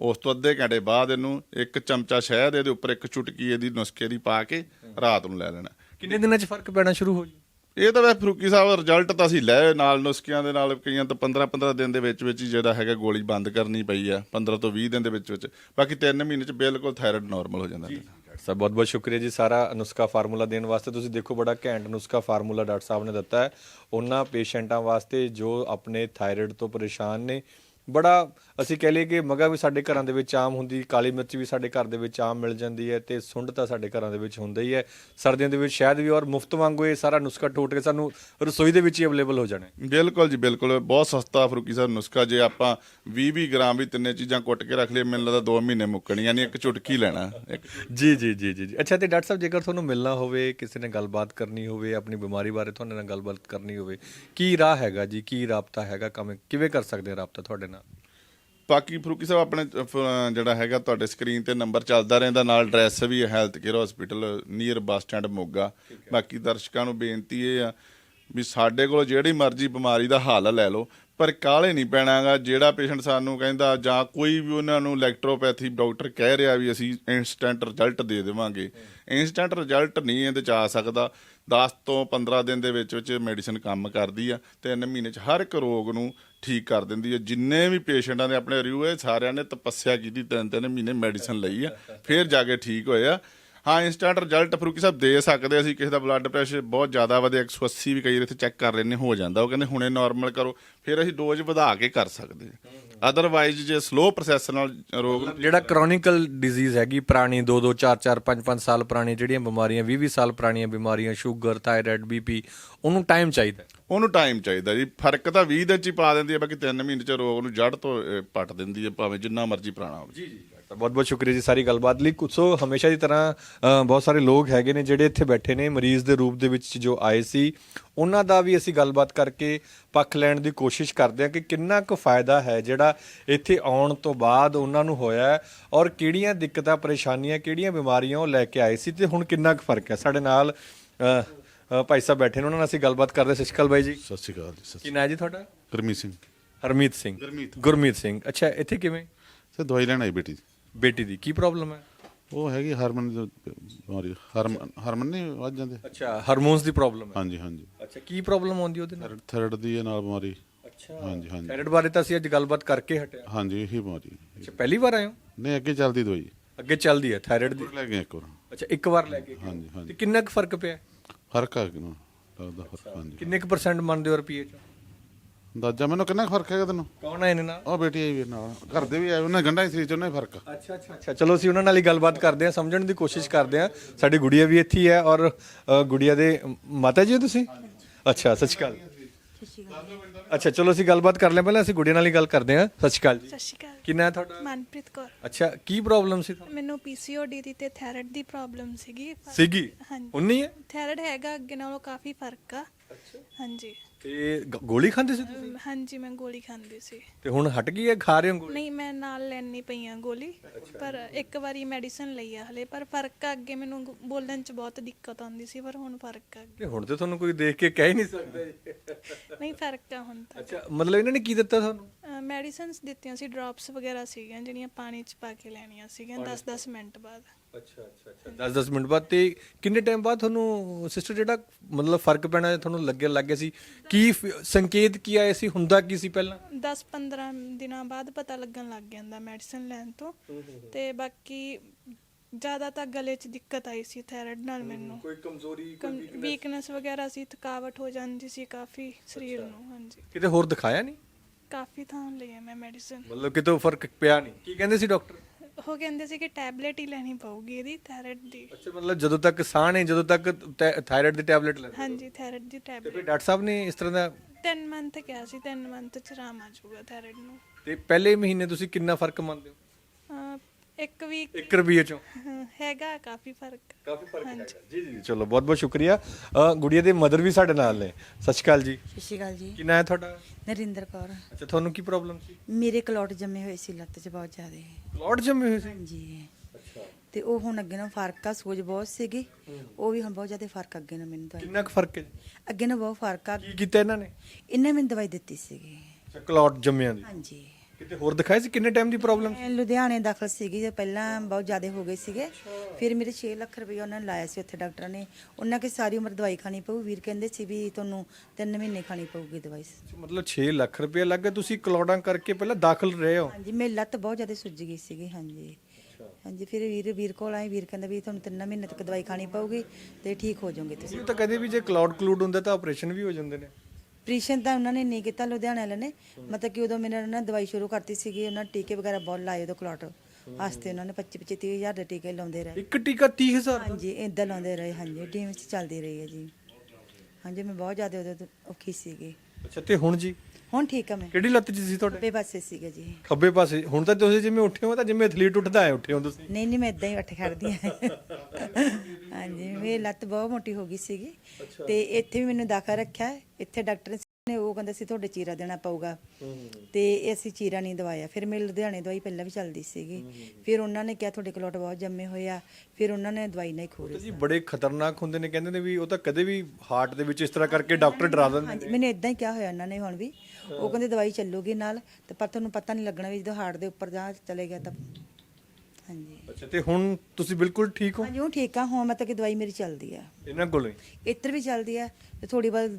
ਉਸ ਤੋਂ ਅੱਧੇ ਘੰਟੇ ਬਾਅਦ ਇਹਨੂੰ ਇੱਕ ਚਮਚਾ ਸ਼ਹਿਦ ਇਹਦੇ ਉੱਪਰ ਇੱਕ ਚੁਟਕੀ ਇਹਦੀ ਨੁਸਖੇ ਦੀ ਪਾ ਕੇ ਰਾਤ ਨੂੰ ਲੈ ਲੈਣਾ। ਕਿੰਨੇ ਦਿਨਾਂ 'ਚ ਫ਼ਰਕ ਪੈਣਾ ਸ਼ੁਰੂ ਹੋ ਜੂ ਇਹ ਤਾਂ ਵੈਸੇ ਫਰੂਕੀ ਸਾਹਿਬ ਰਿਜ਼ਲਟ ਤਾਂ ਅਸੀਂ ਲੈ ਨਾਲ ਨੁਸਖਿਆਂ ਦੇ ਨਾਲ ਕਈਆਂ ਤਾਂ 15 15 ਦਿਨ ਦੇ ਵਿੱਚ ਵਿੱਚ ਹੀ ਜਿਹੜਾ ਹੈਗਾ ਗੋਲੀ ਬੰਦ ਕਰਨੀ ਪਈ ਆ 15 ਤੋਂ 20 ਦਿਨ ਦੇ ਵਿੱਚ ਵਿੱਚ। ਬਾਕੀ 3 ਮਹੀਨੇ ਚ ਬਿਲਕੁਲ ਥਾਇਰਾਇਡ ਨਾਰਮਲ ਹੋ ਜਾਂਦਾ। ਡਾਕਟਰ ਸਾਹਿਬ ਬਹੁਤ ਬਹੁਤ ਸ਼ੁਕਰੀਆ ਜੀ ਸਾਰਾ ਨੁਸਖਾ ਫਾਰਮੂਲਾ ਦੇਣ ਵਾਸਤੇ। ਤੁਸੀਂ ਦੇਖੋ ਬੜਾ ਘੈਂਟ ਨੁਸਖਾ ਫਾਰਮੂਲਾ ਡਾਕਟਰ ਸਾਹਿਬ ਨੇ ਦਿੱਤਾ ਹੈ। ਉਹਨਾਂ ਪੇਸ਼ੈਂਟਾਂ ਵਾਸਤੇ ਜੋ ਆਪਣੇ ਥਾਇਰਾਇਡ ਤੋਂ ਪਰੇਸ਼ਾਨ ਨੇ ਬੜਾ ਅਸੀਂ ਕਹਿ ਲਈਏ ਕਿ ਮਗਾ ਵੀ ਸਾਡੇ ਘਰਾਂ ਦੇ ਵਿੱਚ ਆਮ ਹੁੰਦੀ ਕਾਲੀ ਮਿਰਚ ਵੀ ਸਾਡੇ ਘਰ ਦੇ ਵਿੱਚ ਆਮ ਮਿਲ ਜਾਂਦੀ ਹੈ ਤੇ ਸੁੰਡ ਤਾਂ ਸਾਡੇ ਘਰਾਂ ਦੇ ਵਿੱਚ ਹੁੰਦਾ ਹੀ ਹੈ। ਸਰਦੀਆਂ ਦੇ ਵਿੱਚ ਸ਼ਾਇਦ ਵੀ ਔਰ ਮੁਫਤ ਵਾਂਗੂ ਇਹ ਸਾਰਾ ਨੁਸਖਾ ਟੋਟ ਕੇ ਸਾਨੂੰ ਰਸੋਈ ਦੇ ਵਿੱਚ ਹੀ ਅਵੇਲੇਬਲ ਹੋ ਜਾਣਾ ਬਿਲਕੁਲ ਜੀ ਬਿਲਕੁਲ। ਬਹੁਤ ਸਸਤਾ ਫਰੂਕੀ ਸਾਹਿਬ ਨੁਸਖਾ। ਜੇ ਆਪਾਂ 20 20 ਗ੍ਰਾਮ ਵੀ ਤਿੰਨੇ ਚੀਜ਼ਾਂ ਕੁੱਟ ਕੇ ਰੱਖ ਲਈਏ ਮੈਨੂੰ ਲੱਗਦਾ 2 ਮਹੀਨੇ ਮੁੱਕਣੀਆਂ ਨਹੀਂ ਇੱਕ ਚੁਟਕੀ ਲੈਣਾ। ਜੀ ਜੀ ਜੀ ਜੀ। ਅੱਛਾ ਤੇ ਡਾਕਟਰ ਸਾਹਿਬ ਜੇਕਰ ਤੁਹਾਨੂੰ ਮਿਲਣਾ ਹੋਵੇ ਕਿਸੇ ਨੇ ਗੱਲਬਾਤ ਕਰਨੀ ਹੋਵੇ ਆਪਣੀ ਬਿਮਾਰੀ ਬਾਰੇ ਤੁਹਾਡੇ ਨਾਲ ਗੱਲਬਾਤ ਕਰਨੀ ਹੋਵੇ ਕੀ ਰਾਹ ਹੈਗਾ ਜੀ? ਕੀ ਰਾਬਤਾ ਹੈਗਾ? ਕਿਵੇਂ ਕਰ ਸਕਦੇ ਆ ਰਾਬਤਾ ਤੁਹਾਡੇ ਬਾਕੀ ਫਰੂਕੀ ਸਾਹਿਬ ਆਪਣੇ ਜਿਹੜਾ ਹੈਗਾ ਤੁਹਾਡੇ ਸਕਰੀਨ ਤੇ ਨੰਬਰ ਚੱਲਦਾ ਰਹਿੰਦਾ ਨਾਲ ਐਡਰੈਸ ਵੀ ਹੈ health care hospital near bus stand Moga. ਬਾਕੀ ਦਰਸ਼ਕਾਂ ਨੂੰ ਬੇਨਤੀ ਇਹ ਆ ਵੀ ਸਾਡੇ ਕੋਲ ਜਿਹੜੀ ਮਰਜ਼ੀ ਬਿਮਾਰੀ ਦਾ ਹੱਲ ਲੈ ਲਓ ਪਰ ਕਾਲੇ ਨਹੀਂ ਪੈਣਾਗਾ ਜਿਹੜਾ ਪੇਸ਼ੈਂਟ ਸਾਨੂੰ ਕਹਿੰਦਾ ਜਾਂ ਕੋਈ ਵੀ ਉਹਨਾਂ ਨੂੰ ਇਲੈਕਟ੍ਰੋਪੈਥੀ ਡਾਕਟਰ ਕਹਿ ਰਿਹਾ ਵੀ ਅਸੀਂ ਇਨਸਟੈਂਟ ਰਿਜ਼ਲਟ ਦੇ ਦੇਵਾਂਗੇ। ਇਨਸਟੈਂਟ ਰਿਜ਼ਲਟ ਨਹੀਂ ਇਹਦੇ ਚ ਆ ਸਕਦਾ। 10 ਤੋਂ 15 ਦਿਨ ਦੇ ਵਿੱਚ ਵਿੱਚ ਮੈਡੀਸਿਨ ਕੰਮ ਕਰਦੀ ਆ ਤਿੰਨ ਮਹੀਨੇ ਚ ਹਰ ਇੱਕ ਰੋਗ ਨੂੰ ਠੀਕ ਕਰ ਦਿੰਦੀ ਹੈ ਜਿੰਨੇ ਵੀ ਪੇਸ਼ੈਂਟਾਂ ਦੇ ਆਪਣੇ ਰਿਵਿਊ ਹੈ ਸਾਰਿਆਂ ਨੇ ਤਪੱਸਿਆ ਕੀਤੀ ਤਿੰਨ ਤਿੰਨ ਮਹੀਨੇ ਮੈਡੀਸਨ ਲਈ ਆ। ਫਿਰ ਜਾ ਕੇ ਠੀਕ ਹੋਏ ਆ। ਹਾਂ ਇਨਸਟੈਂਟ ਰਿਜ਼ਲਟ ਫਰੂਕੀ ਸਾਹਿਬ ਦੇ ਸਕਦੇ ਅਸੀਂ ਕਿਸੇ ਦਾ ਬਲੱਡ ਪ੍ਰੈਸ਼ਰ ਬਹੁਤ ਜ਼ਿਆਦਾ ਵਧਿਆ 180 ਵੀ ਕਈ ਵਾਰ ਇੱਥੇ ਚੈੱਕ ਕਰ ਲੈਣੇ ਹੋ ਜਾਂਦਾ। ਉਹ ਕਹਿੰਦੇ ਹੁਣੇ ਨਾਰਮਲ ਕਰੋ ਫਿਰ ਅਸੀਂ ਡੋਜ਼ ਵਧਾ ਕੇ ਕਰ ਸਕਦੇ ਅਦਰਵਾਈਜ਼ ਜੇ ਸਲੋ ਪ੍ਰੋਸੈਸ ਨਾਲ ਰੋਗ ਜਿਹੜਾ ਕ੍ਰੋਨਿਕਲ ਡਿਜ਼ੀਜ਼ ਹੈਗੀ ਪੁਰਾਣੀ 2 2 4 4 5 5 ਸਾਲ ਪੁਰਾਣੀ ਜਿਹੜੀਆਂ ਬਿਮਾਰੀਆਂ 20 20 ਸਾਲ ਪੁਰਾਣੀਆਂ ਬਿਮਾਰੀਆਂ ਸ਼ੂਗਰ ਥਾਇਰਾਇਡ ਬੀਪੀ ਉਹਨੂੰ ਟਾਈਮ ਚਾਹੀਦਾ ਹੈ। ਉਹਨੂੰ ਟਾਈਮ ਚਾਹੀਦਾ ਜੀ। ਫ਼ਰਕ ਤਾਂ 20 ਦਿਨ ਚ ਹੀ ਪਾ ਦਿੰਦੀ ਹੈ ਬਾਕੀ 3 ਮਹੀਨੇ ਚ ਰੋਗ ਨੂੰ ਜੜ ਤੋਂ ਪੱਟ ਦਿੰਦੀ ਹੈ ਭਾਵੇਂ ਜਿੰਨਾ ਮਰਜ਼ੀ ਪੁਰਾਣਾ ਹੋਵੇ। ਜੀ ਜੀ। ਤਾਂ ਬਹੁਤ ਬਹੁਤ ਸ਼ੁਕਰੀਆ ਜੀ ਸਾਰੀ ਗੱਲਬਾਤ ਲਈ। ਕੁਛੋ ਹਮੇਸ਼ਾ ਦੀ ਤਰ੍ਹਾਂ ਬਹੁਤ ਸਾਰੇ ਲੋਕ ਹੈਗੇ ਨੇ ਜਿਹੜੇ ਇੱਥੇ ਬੈਠੇ ਨੇ ਮਰੀਜ਼ ਦੇ ਰੂਪ ਦੇ ਵਿੱਚ ਜੋ ਆਏ ਸੀ। ਉਹਨਾਂ ਦਾ ਵੀ ਅਸੀਂ ਗੱਲਬਾਤ ਕਰਕੇ ਪੱਖ ਲੈਣ ਦੀ ਕੋਸ਼ਿਸ਼ ਕਰਦੇ ਹਾਂ ਕਿ ਕਿੰਨਾ ਕੁ ਫਾਇਦਾ ਹੈ ਜਿਹੜਾ ਇੱਥੇ ਆਉਣ ਤੋਂ ਬਾਅਦ ਉਹਨਾਂ ਨੂੰ ਹੋਇਆ ਹੈ ਔਰ ਕਿਹੜੀਆਂ ਦਿੱਕਤਾਂ ਪਰੇਸ਼ਾਨੀਆਂ ਕਿਹੜੀਆਂ ਬਿਮਾਰੀਆਂ ਉਹ ਲੈ ਕੇ ਆਏ ਸੀ ਤੇ ਹੁਣ ਕਿੰਨਾ ਕੁ ਫ਼ਰਕ ਹੈ? ਸਾਡੇ ਨਾਲ ਭਾਈ ਸਾਹਿਬ ਬੈਠੇ ਨੇ ਉਹਨਾਂ ਨਾਲ ਅਸੀਂ ਗੱਲਬਾਤ ਕਰਦੇ ਸਤਿ ਸ਼੍ਰੀ ਅਕਾਲ ਬਾਈ ਜੀ। ਸਤਿ ਸ਼੍ਰੀ ਅਕਾਲ ਜੀ ਕੀ ਨਾਂ ਹੈ ਜੀ ਤੁਹਾਡਾ? ਸ਼੍ਰੀ ਹਰਮੀਤ ਸਿੰਘ। ਹਰਮੀਤ ਸਿੰਘ। ਗੁਰਮੀਤ। ਸਿੰਘ। ਅੱਛਾ ਇੱਥੇ ਕਿਵੇਂ? ਤੇ ਦਵਾਈ ਲੈਣ ਆਈ ਬੇਟੀ। ਦੀ। ਬੇਟੀ ਦੀ ਕੀ ਪ੍ਰੋਬਲਮ ਹੈ? ਉਹ ਹੈਗੀ ਹਰਮਨ ਦੀ ਬਿਮਾਰੀ ਹਰਮਨ ਹਰਮਨ ਨਹੀਂ ਵੱਜ ਜਾਂਦੇ? ਅੱਛਾ ਹਾਰਮੋਨਸ ਦੀ ਪ੍ਰੋਬਲਮ ਹੈ। ਹਾਂਜੀ ਹਾਂਜੀ। ਅੱਛਾ ਕੀ ਪ੍ਰੋਬਲਮ ਆਉਂਦੀ ਉਹਦੇ ਨਾਲ? ਥਾਇਰਾਇਡ ਦੀ ਨਾਲ ਬਿਮਾਰੀ। ਅੱਛਾ ਹਾਂਜੀ ਹਾਂਜੀ। ਥਾਇਰਾਇਡ ਬਾਰੇ ਤਾਂ ਅਸੀਂ ਅੱਜ ਗੱਲਬਾਤ ਕਰਕੇ ਹਟਿਆ। ਹਾਂਜੀ ਇਹੀ ਬਿਮਾਰੀ। ਅੱਛਾ ਪਹਿਲੀ ਵਾਰ ਆਏ ਹੋ? ਨਹੀਂ ਅੱਗੇ ਚੱਲਦੀ ਦਵਾਈ ਅੱਗੇ ਚੱਲਦੀ ਹੈ ਥਾਇਰਾਇਡ ਦੀ? ਲੈ ਗਏ ਇੱਕ ਵਾਰ। ਅੱਛਾ ਇੱਕ ਵਾਰ ਲੈ ਕੇ। ਹਾਂਜੀ ਹਾਂਜੀ। ਤੇ ਕਿੰਨਾ ਕੁ ਫ਼ਰਕ ਪਿਆ? ਫ਼ਰਕ ਆ ਕਿਨੂੰ? ਲੱਗਦਾ ਫ਼ਰਕ ਹਾਂਜੀ। ਕਿੰਨੇ ਕੁ ਪਰਸੈਂਟ ਮੰਨਦੇ ਹੋ ਰੁਪਏ ਚ? ਅੰਦਾਜ਼ਾ ਮੈਨੂੰ ਕਿੰਨਾ ਕੁ ਫ਼ਰਕ ਹੈਗਾ ਤੈਨੂੰ? ਕੌਣ ਹੈ ਇਹਨਾਂ ਨਾਲ? ਉਹ ਬੇਟੀ ਆਈ ਵੀ ਨਾਲ। ਘਰ ਦੇ ਵੀ ਆਏ ਉਹਨਾਂ ਗੰਢਾਂ ਸਰੀਰ ਚ ਉਹਨਾਂ ਹੀ ਫ਼ਰਕ। ਆ ਅੱਛਾ ਅੱਛਾ ਅੱਛਾ। ਚਲੋ ਅਸੀਂ ਉਹਨਾਂ ਨਾਲ ਹੀ ਗੱਲਬਾਤ ਕਰਦੇ ਹਾਂ ਸਮਝਣ ਦੀ ਕੋਸ਼ਿਸ਼ ਕਰਦੇ ਹਾਂ। ਸਾਡੀ ਗੁੜੀਆ ਵੀ ਇੱਥੇ ਹੀ ਹੈ ਔਰ ਅ, ਗੁੜੀਆ ਦੇ ਮਾਤਾ ਜੀ ਹੋ ਤੁਸੀਂ? ਅੱਛਾ ਸਤਿ ਸ਼੍ਰੀ ਅਕਾਲ। ਅੱਛਾ ਚਲੋ ਅਸੀਂ ਗੱਲਬਾਤ ਕਰ ਲੈਂ ਪਹਿਲਾਂ ਅਸੀਂ ਗੁੜੀਆ ਨਾਲ ਹੀ ਗੱਲ ਕਰਦੇ ਹਾਂ। ਸਤਿ ਸ਼੍ਰੀ ਅਕਾਲ ਜੀ। ਸਤਿ ਸ਼੍ਰੀ ਅਕਾਲ। ਕੀ ਨਾਂ ਹੈ ਤੁਹਾਡਾ? ਮਨਪ੍ਰੀਤ ਕੌਰ। ਅੱਛਾ ਕੀ ਪ੍ਰੋਬਲਮ ਸੀ ਤੁਹਾਨੂੰ ਮੈਨੂੰ ਪੀਸੀਓਡੀ ਦੀ ਤੇ ਥਾਇਰਾਇਡ ਦੀ ਪ੍ਰੋਬਲਮ ਸੀਗੀ। ਪਰ- ਸੀਗੀ? ਹਾਂਜੀ। ਉਨੀ ਹੈ? ਥਾਇਰਾਇਡ ਹੈਗਾ ਅੱਗੇ ਨਾਲੋਂ ਕਾਫੀ ਫ਼ਰਕ ਆ। ਹਾਂਜੀ। ਤੇ ਗ- ਗੋਲੀ ਖਾਂਦੇ ਸੀ ਤੁਸੀਂ? ਅਮ, ਹਾਂਜੀ ਮੈਂ ਗੋਲੀ ਖਾਂਦੀ ਸੀ। ਤੇ ਹੁਣ ਹਟ ਗਈ ਹੈ ਖਾ ਰਹੇ ਹੋ ਗੋਲੀ? ਨਹੀਂ ਮੈਂ ਨਾਲ ਲੈਣੀ ਪਈਆਂ ਗੋਲੀ ਪਰ ਇੱਕ ਵਾਰੀ ਮੈਡੀਸਨ ਲਈ ਆ ਹਲੇ ਪਰ ਫ਼ਰਕ ਆ ਅੱਗੇ ਮੈਨੂੰ ਗ- ਬੋਲਣ ਚ ਬਹੁਤ ਦਿੱਕਤ ਆਉਂਦੀ ਸੀ ਪਰ ਹੁਣ ਫ਼ਰਕ ਆ ਅੱਗੇ। ਤੇ ਹੁਣ ਤੇ ਤੁਹਾਨੂੰ ਕੋਈ ਦੇਖ ਕੇ ਕਹਿ ਹੀ ਨਹੀਂ ਸਕਦਾ। ਜੀ ਨਹੀਂ ਫ਼ਰਕ ਆ ਹੁਣ ਤਾਂ। ਅੱਛਾ ਮਤਲਬ ਇਹਨਾਂ ਨੇ ਕੀ ਦਿੱਤਾ ਤੁਹਾਨੂੰ? ਮੈਡੀਸਨਸ ਦਿੱਤੀਆਂ ਸੀ ਡ੍ਰੌਪਸ ਵਗੈਰਾ ਸੀਗੀਆਂ ਜਿਹੜੀਆਂ ਪਾਣੀ ਚ ਪਾ ਕੇ ਲੈਣੀਆਂ ਸੀਗੀਆਂ 10-10 ਮਿੰਟ ਬਾਅਦ। ਅੱਛਾ ਅੱਛਾ ਅੱਛਾ। 10-10 ਮਿੰਟ ਬਾਅਦ ਤੇ ਕਿੰਨੇ ਟਾਈਮ ਬਾਅਦ ਤੁਹਾਨੂੰ ਸਿਸਟਰ ਜਿਹੜਾ ਮਤਲਬ ਫ਼ਰਕ ਪੈਣਾ ਤੁਹਾਨੂੰ ਲੱਗਣ ਲੱਗ ਗਿਆ ਸੀ? ਕੀ ਫ- ਸੰਕੇਤ ਕੀ ਆਏ ਸੀ? ਹੁੰਦਾ ਕੀ ਸੀ ਪਹਿਲਾਂ? 10-15 ਦਿਨਾਂ ਬਾਅਦ ਪਤਾ ਲੱਗਣ ਲੱਗ ਜਾਂਦਾ ਮੈਡੀਸਨ ਲੈਣ ਤੋਂ। ਤੇ ਬਾਕੀ ਜ਼ਿਆਦਾ ਤਾਂ ਗਲੇ 'ਚ ਦਿੱਕਤ ਆਈ ਸੀ ਥਾਇਰਾਇਡ ਨਾਲ ਮੈਨੂੰ। ਕੋਈ ਕਮਜ਼ੋਰੀ ਵੀਕਨੈਸ ਵਗੈਰਾ ਸੀ ਥਕਾਵਟ ਹੋ ਜਾਂਦੀ ਸੀ ਕਾਫੀ ਸਰੀਰ ਨੂੰ ਹਾਂਜੀ। ਕਿਤੇ ਹੋਰ ਦਿਖਾਇਆ ਨਹੀਂ? ਕਾਫੀ ਥਾਂ ਲਈ ਹੈ ਮੈਂ ਮੈਡੀਸਨ ਮਤਲਬ ਕਿਤੇ ਫ਼ਰਕ ਪਿਆ ਨਹੀਂ? ਕੀ ਕਹਿੰਦੇ ਸੀ ਡਾਕਟਰ ਉਹ ਕਹਿੰਦੇ ਸੀ ਕਿ ਟੈਬਲੇਟ ਹੀ ਲੈਣੀ ਪਊਗੀ ਇਹਦੀ ਥਾਇਰਾਇਡ ਦੀ। ਅੱਛਾ ਮਤਲਬ ਜਦੋਂ ਤੱਕ ਸਾਹ ਨਹੀਂ ਜਦੋਂ ਤੱਕ ਥਾਇਰਾਇਡ ਦੀ ਟੈਬਲੇਟ ਲੈਂਦੇ ਹਾਂਜੀ ਥਾਇਰਾਇਡ ਦੀ ਤੇ ਫਿਰ ਟੈਬਲੇਟ। ਡਾਕਟਰ ਸਾਹਿਬ ਨੇ ਇਸ ਤਰ੍ਹਾਂ ਦਾ 10 ਮੰਥ ਕਿਹਾ ਸੀ 10 ਮੰਥ ਚ ਆਰਾਮ ਆ ਜਾਊਗਾ ਥਾਇਰਾਇਡ ਨੂੰ। ਤੇ ਪਹਿਲੇ ਮਹੀਨੇ ਤੁਸੀਂ ਕਿੰਨਾ ਫ਼ਰਕ ਮੰਨਦੇ ਹੋ? ਅਹ, ਇੱਕ ਵੀਕ 1 ਰੁਪਏ ਚੋਂ। ਹੈਗਾ ਕਾਫੀ ਫ਼ਰਕ। ਕਾਫੀ ਫ਼ਰਕ ਹੈਗਾ। ਜੀ ਜੀ ਚਲੋ ਬਹੁਤ ਬਹੁਤ ਸ਼ੁਕਰੀਆ। ਅ, ਗੁੜੀਆ ਦੇ ਮਦਰ ਵੀ ਸਾਡੇ ਨਾਲ ਨੇ। ਸਤਿ ਸ਼੍ਰੀ ਅਕਾਲ ਜੀ। ਸਤਿ ਸ਼੍ਰੀ ਅਕਾਲ ਜੀ। ਕੀ ਨਾਂ ਹੈ ਤੁਹਾਡਾ? ਨਰਿੰਦਰ ਕੌਰ। ਅੱਛਾ ਤੁਹਾਨੂੰ ਕੀ ਪ੍ਰੋਬਲਮ ਸੀ? ਮੇਰੇ ਕਲੌਟ ਜੰਮੇ ਹੋਏ ਸੀ ਲੱਤ 'ਚ ਬਹੁਤ ਜ਼ਿਆਦਾ। ਕਲੌਟ ਜੰਮੇ ਹੋਏ ਸੀ? ਹਾਂਜੀ। ਅੱਛਾ। ਤੇ ਉਹ ਹੁਣ ਅੱਗੇ ਨਾਲ ਫ਼ਰਕ ਆ ਸੋਜ ਬਹੁਤ ਸੀਗੀ। ਉਹ ਵੀ ਹੁਣ ਬਹੁਤ ਜ਼ਿਆਦਾ ਫ਼ਰਕ ਅੱਗੇ ਨਾਲ ਮੈਨੂੰ ਦਵਾਈ ਕਿੰਨਾ ਕੁ ਫ਼ਰਕ ਹੈ ਜੀ? ਅੱਗੇ ਨਾਲ ਬਹੁਤ ਫ਼ਰਕ ਆ। ਕੀ ਕੀਤਾ ਇਹਨਾਂ ਨੇ? ਇਹਨੇ ਮੈਨੂੰ ਦਵਾਈ ਦਿੱਤੀ ਸੀਗੀ। ਅੱਛਾ ਕਲੌਟ ਜੰਮਿਆਂ ਦੀ। ਹਾਂਜੀ। ਕਿਤੇ ਹੋਰ ਦਿਖਾਇਆ ਸੀ? ਕਿੰਨੇ ਟਾਈਮ ਦੀ ਪ੍ਰੋਬਲਮ ਮੈਂ ਲੁਧਿਆਣੇ ਦਾਖਲ ਸੀਗੀ ਜੇ ਪਹਿਲਾਂ ਬਹੁਤ ਜ਼ਿਆਦਾ ਹੋ ਗਏ ਸੀਗੇ। ਫਿਰ ਮੇਰੇ 6 ਲੱਖ ਰੁਪਏ ਉਹਨਾਂ ਨੇ ਲਾਇਆ ਸੀ ਉੱਥੇ ਡਾਕਟਰਾਂ ਨੇ। ਉਹਨਾਂ ਕਿ ਸਾਰੀ ਉਮਰ ਦਵਾਈ ਖਾਣੀ ਪਊ। ਵੀਰ ਕਹਿੰਦੇ ਸੀ ਵੀ ਤੁਹਾਨੂੰ 3 ਮਹੀਨੇ ਖਾਣੀ ਪਊਗੀ ਦਵਾਈ। ਮਤਲਬ 6 ਲੱਖ ਰੁਪਏ ਲੱਗ ਗਏ। ਤੁਸੀਂ ਕਲੌਡਾਂ ਕਰਕੇ ਪਹਿਲਾਂ ਦਾਖਲ ਰਹੇ ਹੋ? ਹਾਂਜੀ ਮੇਰੀ ਲੱਤ ਬਹੁਤ ਜ਼ਿਆਦਾ ਸੁੱਜ ਗਈ ਸੀਗੀ ਹਾਂਜੀ। ਹਾਂਜੀ ਫਿਰ ਵੀਰ ਵੀਰ ਕੋਲ ਆਏ। ਵੀਰ ਕਹਿੰਦਾ ਵੀ ਤੁਹਾਨੂੰ 3 ਮਹੀਨੇ ਤੱਕ ਦਵਾਈ ਖਾਣੀ ਪਊਗੀ ਤੇ ਠੀਕ ਹੋ ਜਾਓਗੇ ਤੁਸੀਂ। ਤਾਂ ਕਦੇ ਵੀ ਜੇ ਕਲੌਡ ਕਲੂਡ ਹੁੰਦਾ ਤਾਂ ਆਪਰੇਸ਼ਨ ਵੀ ਹੋ ਜਾਂਦੇ ਨੇ। ਆਪਰੇਸ਼ਨ ਤਾਂ ਉਹਨਾਂ ਨੇ ਨਹੀਂ ਕੀਤਾ ਲੁਧਿਆਣੇ ਵਾਲਿਆਂ ਨੇ। ਮਤਲਬ ਕਿ ਉਦੋਂ ਮੇਰੇ ਉਹਨਾਂ ਨੇ ਦਵਾਈ ਸ਼ੁਰੂ ਕਰਤੀ ਸੀਗੀ ਉਹਨਾਂ ਨੇ ਟੀਕੇ ਵਗੈਰਾ ਬਹੁਤ ਲਾਏ ਉਦੋਂ ਕਲੌਟ ਵਾਸਤੇ ਉਹਨਾਂ ਨੇ 25 25 30 ਹਜ਼ਾਰ ਦੇ ਟੀਕੇ ਲਾਉਂਦੇ ਰਹੇ। ਇੱਕ ਟੀਕਾ 30000 ਹਾਂਜੀ ਇਦਾਂ ਲਾਉਂਦੇ ਰਹੇ ਹਾਂਜੀ ਟੀਮ ਚ ਚੱਲਦੀ ਰਹੀ ਹੈ ਜੀ। ਹਾਂਜੀ ਮੈਂ ਬਹੁਤ ਜ਼ਿਆਦਾ ਉਦੋਂ ਤੋਂ ਔਖੀ ਸੀਗੀ। ਅੱਛਾ ਤੇ ਹੁਣ ਜੀ? ਹੁਣ ਠੀਕ ਆ ਮੈਂ। ਕਿਹੜੀ ਲੱਤ 'ਚ ਸੀ ਤੁਹਾਡੇ? ਖੱਬੇ ਪਾਸੇ ਸੀਗਾ ਜੀ। ਖੱਬੇ ਪਾਸੇ। ਹੁਣ ਤਾਂ ਤੁਸੀਂ ਜਿਵੇਂ ਉੱਠੇ ਹੋ ਤਾਂ ਜਿਵੇਂ ਐਥਲੀਟ ਉੱਠਦਾ ਹੈ ਉੱਠੇ ਹੋ ਤੁਸੀਂ। ਨਹੀਂ ਨਹੀਂ ਮੈਂ ਇਦਾਂ ਹੀ ਉੱਠ ਖੜਦੀ ਹਾਂ। ਹਾਂਜੀ ਮੇਰੀ ਲੱਤ ਬਹੁਤ ਮੋਟੀ ਹੋ ਗਈ ਸੀਗੀ। ਤੇ ਇੱਥੇ ਵੀ ਮੈਨੂੰ ਦਾਖਲ ਰੱਖਿਆ ਹੈ। ਇੱਥੇ ਡਾਕਟਰ ਨੇ ਉਹ ਕਹਿੰਦਾ ਸੀ ਤੁਹਾਡੇ ਚੀਰਾ ਦੇਣਾ ਪਊਗਾ। ਤੇ ਅਸੀਂ ਚੀਰਾ ਨਹੀਂ ਦਵਾਇਆ। ਫਿਰ ਮੇਰੇ ਲੁਧਿਆਣੇ ਦਵਾਈ ਪਹਿਲਾਂ ਵੀ ਚੱਲਦੀ ਸੀਗੀ। ਫਿਰ ਉਹਨਾਂ ਨੇ ਕਿਹਾ ਤੁਹਾਡੇ ਕਲੋਟ ਬਹੁਤ ਜੰਮੇ ਹੋਏ ਆ। ਫਿਰ ਉਹਨਾਂ ਨੇ ਦਵਾਈ ਨਹੀਂ ਖੋਰੀ ਜੀ ਬੜੇ ਖਤਰਨਾਕ ਹੁੰਦੇ ਨੇ। ਕਹਿੰਦੇ ਨੇ ਵੀ ਉਹ ਤਾਂ ਕਦੇ ਵੀ ਹਾਰਟ ਦੇ ਵਿੱਚ ਇਸ ਤਰ੍ਹਾਂ ਕਰਕੇ ਡਾਕਟਰ ਡਰਾ ਦਿੰਦੇ ਹਾਂਜੀ ਮੈਨੂੰ ਇਦਾਂ ਹੀ ਕਿਹਾ ਹੋਇਆ ਉਹਨਾਂ ਨੇ ਹੁਣ ਵੀ। ਉਹ ਕਹਿੰਦੇ ਦਵਾਈ ਚੱਲੂਗੀ ਨਾਲ ਤੇ ਪਰ ਤੁਹਾਨੂੰ ਪਤਾ ਨਹੀਂ ਲੱਗਣਾ ਵੀ ਜਦੋਂ ਹਾਰਟ ਦੇ ਉੱਪਰ ਜਾ ਚਲੇ ਗਿਆ ਤਾਂ। ਹਾਂਜੀ। ਅੱਛਾ ਤੇ ਹੁਣ ਤੁਸੀਂ ਬਿਲਕੁਲ ਠੀਕ ਹੋ? ਹਾਂਜੀ ਉਹ ਠੀਕ ਆ ਹੁਣ ਮਤਲਬ ਕਿ ਦਵਾਈ ਮੇਰੀ ਚੱਲਦੀ ਆ। ਇਹਨਾਂ ਕੋਲੋਂ ਹੀ? ਇੱਧਰ ਵੀ ਚੱਲਦੀ ਆ ਤੇ ਥੋੜੀ ਬਹੁਤ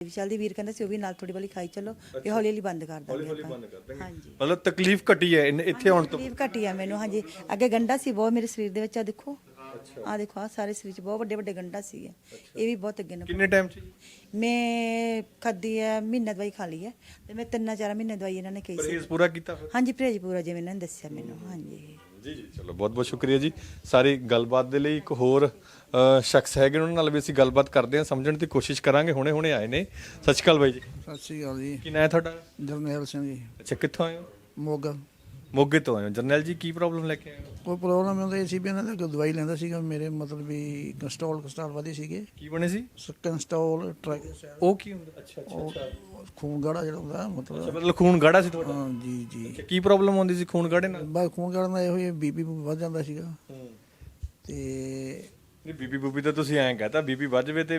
ਵੀ ਚੱਲਦੀ ਵੀਰ ਕਹਿੰਦਾ ਸੀ ਉਹ ਵੀ ਨਾਲ ਥੋੜੀ ਬਲੀ ਖਾਈ ਚੱਲੋ ਤੇ ਹੌਲੀ ਹੌਲੀ ਬੰਦ ਕਰ ਦਾਂਗੇ ਹੌਲੀ ਬੰਦ ਕਰ ਦਾਂਗੇ। ਹਾਂਜੀ। ਮਤਲਬ ਤਕਲੀਫ ਘਟੀ ਹੈ ਇਨ- ਇੱਥੇ ਆਉਣ ਤੋਂ। ਤਕਲੀਫ ਘਟੀ ਆ ਮੈਨੂੰ ਹਾਂਜੀ। ਅੱਗੇ ਗੰਡਾ ਸੀ ਬਹੁਤ ਮੇਰੇ ਸਰੀਰ ਦੇ ਵਿੱਚ ਆ ਦੇਖੋ। ਆ ਦੇਖੋ ਆ ਸਾਰੇ ਸਰੀਰ ਚ ਬਹੁਤ ਵੱਡੇ ਵੱਡੇ ਗੰਢਾਂ ਸੀਗੇ। ਇਹ ਵੀ ਬਹੁਤ ਅੱਗੇ ਨੂੰ। ਕਿੰਨੇ ਟਾਈਮ 'ਚ ਜੀ? ਮੈਂ ਖਾਦੀ ਹੈ ਮਹੀਨਾ ਦਵਾਈ ਖਾ ਲਈ ਹੈ ਤੇ ਮੈਂ ਤਿੰਨਾਂ ਚਾਰ ਮਹੀਨੇ ਦਵਾਈ ਇਹਨਾਂ ਨੇ ਕਹੀ ਸੀ। ਪਰਹੇਜ਼ ਪੂਰਾ ਕੀਤਾ ਫਿਰ? ਹਾਂਜੀ ਪਰਹੇਜ ਪੂਰਾ ਜਿਵੇਂ ਇਹਨਾਂ ਨੇ ਦੱਸਿਆ ਮੈਨੂੰ ਹਾਂਜੀ। ਜੀ ਜੀ ਚਲੋ ਬਹੁਤ ਬਹੁਤ ਸ਼ੁਕਰੀਆ ਜੀ। ਸਾਰੀ ਗੱਲਬਾਤ ਦੇ ਲਈ ਇੱਕ ਹੋਰ ਅ, ਸ਼ਖਸ ਹੈਗੇ ਉਹਨਾਂ ਨਾਲ ਵੀ ਅਸੀਂ ਗੱਲਬਾਤ ਕਰਦੇ ਹਾਂ ਸਮਝਣ ਦੀ ਕੋਸ਼ਿਸ਼ ਕਰਾਂਗੇ ਹੁਣੇ ਹੁਣੇ ਆਏ ਨੇ। ਸਤਿ ਸ਼੍ਰੀ ਅਕਾਲ ਬਾਈ ਜੀ। ਸਤਿ ਸ਼੍ਰੀ ਅਕਾਲ ਜੀ। ਕੀ ਨਾਂ ਹੈ ਤੁਹਾਡਾ? ਜਰਨੈਲ ਸਿੰਘ ਜੀ। ਅੱਛਾ ਕਿੱਥੋਂ ਆਏ ਹੋ? ਮੋਗਾ। ਮੋਗੇ ਤੋਂ ਆਏ ਹੋ। ਜਰਨੈਲ ਜੀ ਕੀ ਪ੍ਰੋਬਲਮ ਲੈ ਕੇ ਆਏ ਹੋ? ਕੋਈ ਪ੍ਰੋਬਲਮ ਹੁੰਦਾ ਸੀ ਵੀ ਇਹਨਾਂ ਦਾ ਕੋਈ ਦਵਾਈ ਲੈਂਦਾ ਸੀਗਾ। ਮੇਰੇ ਮਤਲਬ ਵੀ ਕਸਟਰੋਲ ਕਸਟਰੋਲ ਵਧੇ ਸੀਗੇ। ਕੀ ਬਣੇ ਸੀ? ਟ੍ਰਾਈਗਲਿਸਰਾਈਡ ਉਹ ਕੀ ਹੁੰਦਾ? ਅੱਛਾ ਉਹ ਖੂਨ ਗਾੜਾ ਜਿਹੜਾ ਹੁੰਦਾ ਮਤਲਬ ਮਤਲਬ ਖੂਨ ਗਾੜਾ ਸੀ ਤੁਹਾਡਾ? ਹਾਂ ਜੀ ਜੀ। ਅੱਛਾ, ਕੀ ਪ੍ਰੋਬਲਮ ਹੁੰਦੀ ਸੀ ਖੂਨ ਗਾੜੇ ਨਾਲ? ਬਸ ਖੂਨ ਗਾੜਾ ਦਾ ਇਹੋ ਹੀ ਬੀਪੀ ਵੱਧ ਜਾਂਦਾ ਸੀਗਾ। ਤੇ ਨਹੀਂ ਬੀਪੀ ਬੂਪੀ ਤਾਂ ਤੁਸੀਂ ਐਂ ਕਹਤਾ ਬੀਪੀ ਵੱਧ ਜਾਵੇ ਤੇ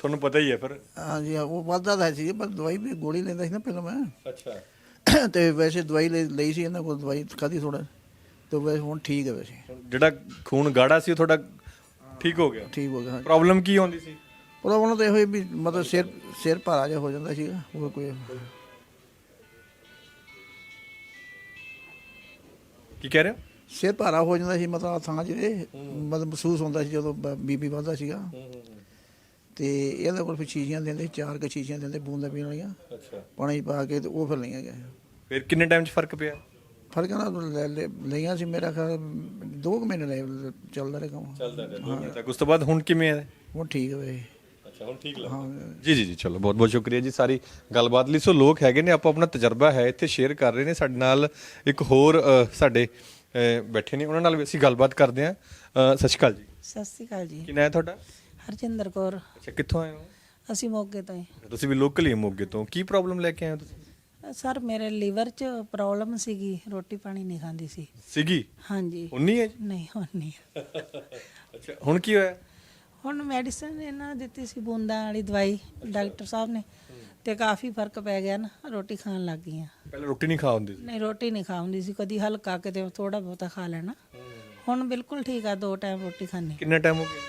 ਤੁਹਾਨੂੰ ਪਤਾ ਹੀ ਹੈ ਫਿਰ। ਹਾਂ ਜੀ ਉਹ ਵੱਧਦਾ ਤਾਂ ਸੀ ਪਰ ਦਵਾਈ ਵੀ ਗੋਲੀ ਲੈਂਦਾ ਸੀ ਨਾ ਪਹਿਲਾਂ ਮੈਂ। ਅੱਛਾ। ਤੇ ਵੈਸੇ ਦਵਾਈ ਲਈ ਲਈ ਸੀ ਇਹਨਾਂ ਕੋਲ ਦਵਾਈ ਖਾਧੀ ਥੋੜਾ ਤੇ ਵੈਸੇ ਹੁਣ ਠੀਕ ਹੈ ਵੈਸੇ। ਜਿਹੜਾ ਖੂਨ ਗਾੜਾ ਸੀ ਉਹ ਤੁਹਾਡਾ ਠੀਕ ਹੋ ਗਿਆ? ਠੀਕ ਹੋ ਗਿਆ ਹਾਂ ਪ੍ਰੋਬਲਮ ਕੀ ਹੁੰਦੀ ਸੀ? ਪ੍ਰੋਬਲਮ ਤਾਂ ਇਹੋ ਹੀ ਵੀ ਮਤਲਬ ਸਿਰ ਸਿਰ ਭਾਰਾ ਜਿਹਾ ਹੋ ਜਾਂਦਾ ਸੀਗਾ ਹੋਰ ਕੋਈ ਕੀ ਕਹਿ ਰਹੇ ਹੋ? ਸਿਰ ਭਾਰਾ ਹੋ ਜਾਂਦਾ ਸੀ ਮਤਲਬ ਥਾਂ ਜਿਹੜੇ ਮਤਲਬ ਮਹਿਸੂਸ ਹੁੰਦਾ ਸੀ ਜਦੋਂ ਬੀਪੀ ਵੱਧਦਾ ਸੀਗਾ। ਤੇ ਇਹਦੇ ਕੋਲ ਫਿਰ ਸ਼ੀਸ਼ੀਆਂ ਦਿੰਦੇ ਚਾਰ ਕੁ ਸ਼ੀਸ਼ੀਆਂ ਦਿੰਦੇ ਬੂੰਦਾਂ ਪੀਣ ਵਾਲੀਆਂ। ਅੱਛਾ। ਪਾਣੀ 'ਚ ਪਾ ਕੇ ਤੇ ਉਹ ਫਿਰ ਲਈਆਂ ਗਏ ਫਿਰ ਕਿੰਨੇ ਟਾਈਮ 'ਚ ਫ਼ਰਕ ਪਿਆ? ਲੈ- ਲੈ- ਲਈਆਂ ਸੀ ਮੇਰਾ ਖਿਆਲ ਦੋ ਕੁ ਮਹੀਨੇ ਲਏ ਚੱਲਦਾ ਰਿਹਾ ਕੰਮ। ਚੱਲਦਾ ਰਿਹਾ ਤੱਕ ਉਸ ਤੋਂ ਬਾਅਦ ਹੁਣ ਕਿਵੇਂ ਹੈ ਹੁਣ ਠੀਕ ਹੈ ਵੇ ਅੱਛਾ ਹੁਣ ਠੀਕ ਹਾਂ। ਜੀ ਜੀ ਜੀ ਚਲੋ ਬਹੁਤ ਬਹੁਤ ਸ਼ੁਕਰੀਆ ਜੀ ਸਾਰੀ ਗੱਲਬਾਤ ਲਈ। ਸੋ ਲੋਕ ਹੈਗੇ ਨੇ ਆਪਾਂ ਆਪਣਾ ਤਜਰਬਾ ਹੈ ਇੱਥੇ ਸ਼ੇਅਰ ਕਰ ਰਹੇ ਨੇ। ਸਾਡੇ ਨਾਲ ਇੱਕ ਹੋਰ ਅ, ਸਾਡੇ ਅ, ਬੈਠੇ ਨੇ। ਉਹਨਾਂ ਨਾਲ ਵੀ ਅਸੀਂ ਗੱਲਬਾਤ ਕਰਦੇ ਹਾਂ। ਅ, ਸਤਿ ਸ਼੍ਰੀ ਅਕਾਲ ਜੀ। ਸਤਿ ਸ਼੍ਰੀ ਅਕਾਲ ਜੀ। ਕੀ ਨਾਂ ਹੈ ਤੁਹਾਡਾ? ਹਰਜਿੰਦਰ ਕੌਰ। ਅੱਛਾ ਕਿੱਥੋਂ ਆਏ ਹੋ? ਅਸੀਂ ਮੋਗੇ ਤੋਂ ਹੀ। ਤੁਸੀਂ ਵੀ ਲੋਕਲ ਹੀ ਹੋ ਮੋਗੇ ਤੋਂ। ਕੀ ਪ੍ਰੋਬਲਮ ਲੈ ਕੇ ਆਏ ਹੋ ਤੁਸੀਂ? ਸਰ ਮੇਰੇ ਲੀਵਰ 'ਚ ਪ੍ਰੋਬਲਮ ਸੀਗੀ ਰੋਟੀ ਪਾਣੀ ਨਹੀਂ ਖਾਂਦੀ ਸੀ। ਸੀਗੀ? ਹਾਂਜੀ। ਉਨੀ ਹੈ ਜੀ? ਨਹੀਂ ਹੁਣ ਨਹੀਂ ਅੱਛਾ ਹੁਣ ਕੀ ਹੋਇਆ? ਹੁਣ ਮੈਡੀਸਨ ਇਹਨਾਂ ਨੇ ਦਿੱਤੀ ਸੀ ਬੂੰਦਾਂ ਵਾਲੀ ਦਵਾਈ ਡਾਕਟਰ ਸਾਹਿਬ ਨੇ। ਤੇ ਕਾਫੀ ਫ਼ਰਕ ਪੈ ਗਿਆ ਨਾ ਰੋਟੀ ਖਾਣ ਲੱਗ ਗਈਆਂ। ਪਹਿਲਾਂ ਰੋਟੀ ਨਹੀਂ ਖਾ ਹੁੰਦੀ ਸੀ? ਨਹੀਂ ਰੋਟੀ ਨਹੀਂ ਖਾਉਂਦੀ ਸੀ ਕਦੀ ਹਲਕਾ ਕਿਤੇ ਥੋੜਾ ਬਹੁਤਾ ਖਾ ਲੈਣਾ। ਹੁਣ ਬਿਲਕੁਲ ਠੀਕ ਆ ਦੋ ਟਾਈਮ ਰੋਟੀ ਖਾਣੀ ਕਿੰਨਾ ਟਾਈਮ ਹੋ ਗਿਆ?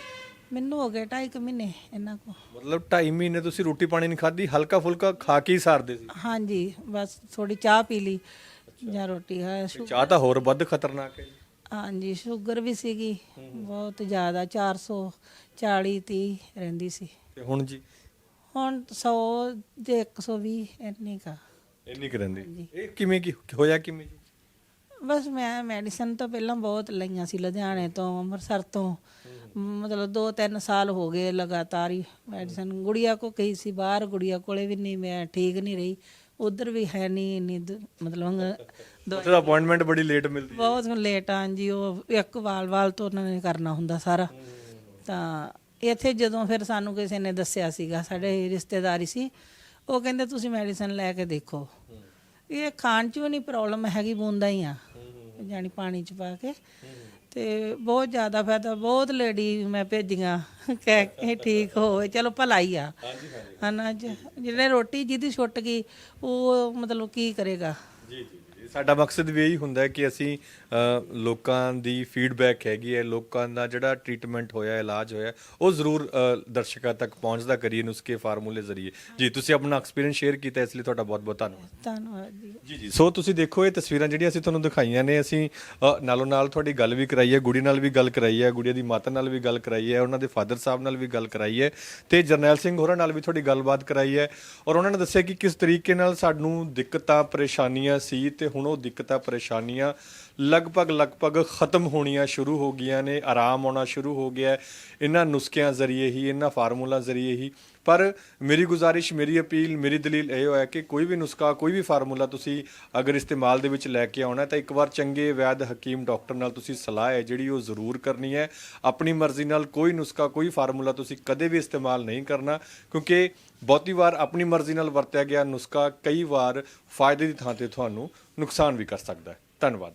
ਮੈਨੂੰ ਹੋ ਗਏ ਢਾਈ ਕੁ ਮਹੀਨੇ ਇਹਨਾਂ ਕੋ ਮਤਲਬ 2.5 ਮਹੀਨੇ ਤੁਸੀਂ ਰੋਟੀ ਪਾਣੀ ਨਹੀਂ ਖਾਧੀ ਹਲਕਾ ਫੁਲਕਾ ਖਾ ਕੇ ਹੀ ਸਾਰਦੇ ਸੀ? ਹਾਂਜੀ ਬਸ ਥੋੜੀ ਚਾਹ ਪੀ ਲਈ ਜਾਂ ਰੋਟੀ ਖਾ ਤੇ ਚਾਹ ਤਾਂ ਹੋਰ ਵੱਧ ਖਤਰਨਾਕ ਹੈ ਜੀ। ਹਾਂਜੀ ਸ਼ੂਗਰ ਵੀ ਸੀਗੀ ਬਹੁਤ ਜ਼ਿਆਦਾ 440 30 ਰਹਿੰਦੀ ਸੀ। ਤੇ ਹੁਣ ਜੀ? ਹੁਣ 100 ਦੇ 120 ਇੰਨੀ ਕਾ ਇੰਨੀ ਕੁ ਰਹਿੰਦੀ। ਇਹ ਕਿਵੇਂ ਕੀ ਹੋਇਆ ਕਿਵੇਂ ਜੀ? ਬਸ ਮੈਂ ਮੈਡੀਸਨ ਤਾਂ ਪਹਿਲਾਂ ਬਹੁਤ ਲਈਆਂ ਸੀ ਲੁਧਿਆਣੇ ਤੋਂ ਅੰਮ੍ਰਿਤਸਰ ਤੋਂ। ਮਤਲਬ 2-3 ਸਾਲ ਹੋ ਗਏ ਲਗਾਤਾਰ ਹੀ ਮੈਡੀਸਨ ਗੁੜੀਆ ਕੋ ਕਹੀ ਸੀ ਬਾਹਰ ਗੁੜੀਆ ਕੋਲੇ ਵੀ ਨਹੀਂ ਮੈਂ ਠੀਕ ਨਹੀਂ ਰਹੀ। ਉਧਰ ਵੀ ਹੈ ਨਹੀਂ ਇੰਨੀ ਦ- ਮਤਲਬ ਦਵਾਈ ਉੱਥੇ ਅਪਾਇੰਟਮੈਂਟ ਬੜੀ ਲੇਟ ਮਿਲਦੀ ਹੈ। ਬਹੁਤ ਲੇਟ ਆਂ ਜੀ ਉਹ ਇੱਕ ਵਾਲ ਵਾਲ ਤੋਂ ਉਹਨਾਂ ਨੇ ਕਰਨਾ ਹੁੰਦਾ ਸਾਰਾ। ਤਾਂ ਇੱਥੇ ਜਦੋਂ ਫਿਰ ਸਾਨੂੰ ਕਿਸੇ ਨੇ ਦੱਸਿਆ ਸੀਗਾ ਸਾਡੇ ਰਿਸ਼ਤੇਦਾਰੀ ਸੀ ਉਹ ਕਹਿੰਦੇ ਤੁਸੀਂ ਮੈਡੀਸਨ ਲੈ ਕੇ ਦੇਖੋ। ਇਹ ਖਾਣ ਚ ਵੀ ਨਹੀਂ ਪ੍ਰੋਬਲਮ ਹੈਗੀ ਬੂੰਦਾ ਹੀ ਆ। ਜਾਨੀ ਪਾਣੀ ਚ ਪਾ ਕੇ। ਤੇ ਬਹੁਤ ਜ਼ਿਆਦਾ ਫਾਇਦਾ ਬਹੁਤ ਲੇਡੀ ਮੈਂ ਭੇਜੀਆਂ। ਕਹਿ ਕੇ ਠੀਕ ਹੋਵੇ ਚਲੋ ਭਲਾਈ ਆ। ਹਨਾ ਜ- ਜਿਹੜੇ ਰੋਟੀ ਜਿਹਦੀ ਛੁੱਟ ਗਈ ਉਹ ਮਤਲਬ ਕੀ ਕਰੇਗਾ? ਜੀ। ਸਾਡਾ ਮਕਸਦ ਵੀ ਇਹੀ ਹੁੰਦਾ ਹੈ ਕਿ ਅਸੀਂ ਅ, ਲੋਕਾਂ ਦੀ ਫੀਡਬੈਕ ਹੈਗੀ ਹੈ ਲੋਕਾਂ ਦਾ ਜਿਹੜਾ ਟ੍ਰੀਟਮੈਂਟ ਹੋਇਆ ਇਲਾਜ ਹੋਇਆ ਉਹ ਜ਼ਰੂਰ ਅ, ਦਰਸ਼ਕਾਂ ਤੱਕ ਪਹੁੰਚਦਾ ਕਰੀਏ ਨੁਸਖੇ ਫਾਰਮੂਲੇ ਜ਼ਰੀਏ। ਜੀ ਤੁਸੀਂ ਆਪਣਾ ਐਕਸਪੀਰੀਅੰਸ ਸ਼ੇਅਰ ਕੀਤਾ ਇਸ ਲਈ ਤੁਹਾਡਾ ਬਹੁਤ ਬਹੁਤ ਧੰਨਵਾਦ। ਧੰਨਵਾਦ ਜੀ। ਜੀ ਜੀ ਸੋ ਤੁਸੀਂ ਦੇਖੋ ਇਹ ਤਸਵੀਰਾਂ ਜਿਹੜੀਆਂ ਅਸੀਂ ਤੁਹਾਨੂੰ ਦਿਖਾਈਆਂ ਨੇ ਅਸੀਂ ਅ, ਨਾਲੋਂ ਨਾਲ ਤੁਹਾਡੀ ਗੱਲ ਵੀ ਕਰਾਈ ਹੈ ਗੁੜੀ ਨਾਲ ਵੀ ਗੱਲ ਕਰਾਈ ਹੈ ਗੁੜੀਆ ਦੀ ਮਾਤਾ ਨਾਲ ਵੀ ਗੱਲ ਕਰਾਈ ਹੈ ਉਹਨਾਂ ਦੇ ਫਾਦਰ ਸਾਹਿਬ ਨਾਲ ਵੀ ਗੱਲ ਕਰਾਈ ਹੈ ਤੇ ਜਰਨੈਲ ਸਿੰਘ ਹੋਰਾਂ ਨਾਲ ਵੀ ਤੁਹਾਡੀ ਗੱਲਬਾਤ ਕਰਾਈ ਹੈ ਔਰ ਉਹਨਾਂ ਨੇ ਦੱਸਿਆ ਕਿ ਕਿਸ ਤਰੀਕੇ ਨਾਲ ਸਾਨੂੰ ਦਿੱਕਤਾਂ ਪਰੇਸ਼ਾਨੀਆਂ ਸੀ ਤੇ ਹੁਣ ਉਹ ਦਿੱਕਤਾਂ, ਪਰੇਸ਼ਾਨੀਆਂ ਲਗਭਗ ਲਗਭਗ ਖਤਮ ਹੋਣੀਆਂ ਸ਼ੁਰੂ ਹੋ ਗਈਆਂ ਨੇ, ਆਰਾਮ ਆਉਣਾ ਸ਼ੁਰੂ ਹੋ ਗਿਆ ਇਹਨਾਂ ਨੁਸਖਿਆਂ ਜ਼ਰੀਏ ਹੀ, ਇਹਨਾਂ ਫਾਰਮੂਲਾ ਜ਼ਰੀਏ ਹੀ ਪਰ ਮੇਰੀ ਗੁਜ਼ਾਰਿਸ਼, ਮੇਰੀ ਅਪੀਲ, ਮੇਰੀ ਦਲੀਲ ਇਹ ਹੋਇਆ ਕਿ ਕੋਈ ਵੀ ਨੁਸਖਾ, ਕੋਈ ਵੀ ਫਾਰਮੂਲਾ ਤੁਸੀਂ ਅਗਰ ਇਸਤੇਮਾਲ ਦੇ ਵਿੱਚ ਲੈ ਕੇ ਆਉਣਾ, ਤਾਂ ਇੱਕ ਵਾਰ ਚੰਗੇ ਵੈਦ ਹਕੀਮ ਡਾਕਟਰ ਨਾਲ ਤੁਸੀਂ ਸਲਾਹ ਹੈ, ਜਿਹੜੀ ਉਹ ਜ਼ਰੂਰ ਕਰਨੀ ਹੈ। ਆਪਣੀ ਮਰਜ਼ੀ ਨਾਲ ਕੋਈ ਨੁਸਖਾ, ਕੋਈ ਫਾਰਮੂਲਾ ਤੁਸੀਂ ਕਦੇ ਵੀ ਇਸਤੇਮਾਲ ਨਹੀਂ ਕਰਨਾ, ਕਿਉਂਕਿ ਬਹੁਤੀ ਵਾਰ ਆਪਣੀ ਮਰਜ਼ੀ ਨਾਲ ਵਰਤਿਆ ਗਿਆ ਨੁਸਖਾ ਕਈ ਵਾਰ ਫਾਇਦੇ ਦੀ ਥਾਂ ਤੇ ਤੁਹਾਨੂੰ ਨੁਕਸਾਨ ਵੀ ਕਰ ਸਕਦਾ ਹੈ। ਧੰਨਵਾਦ।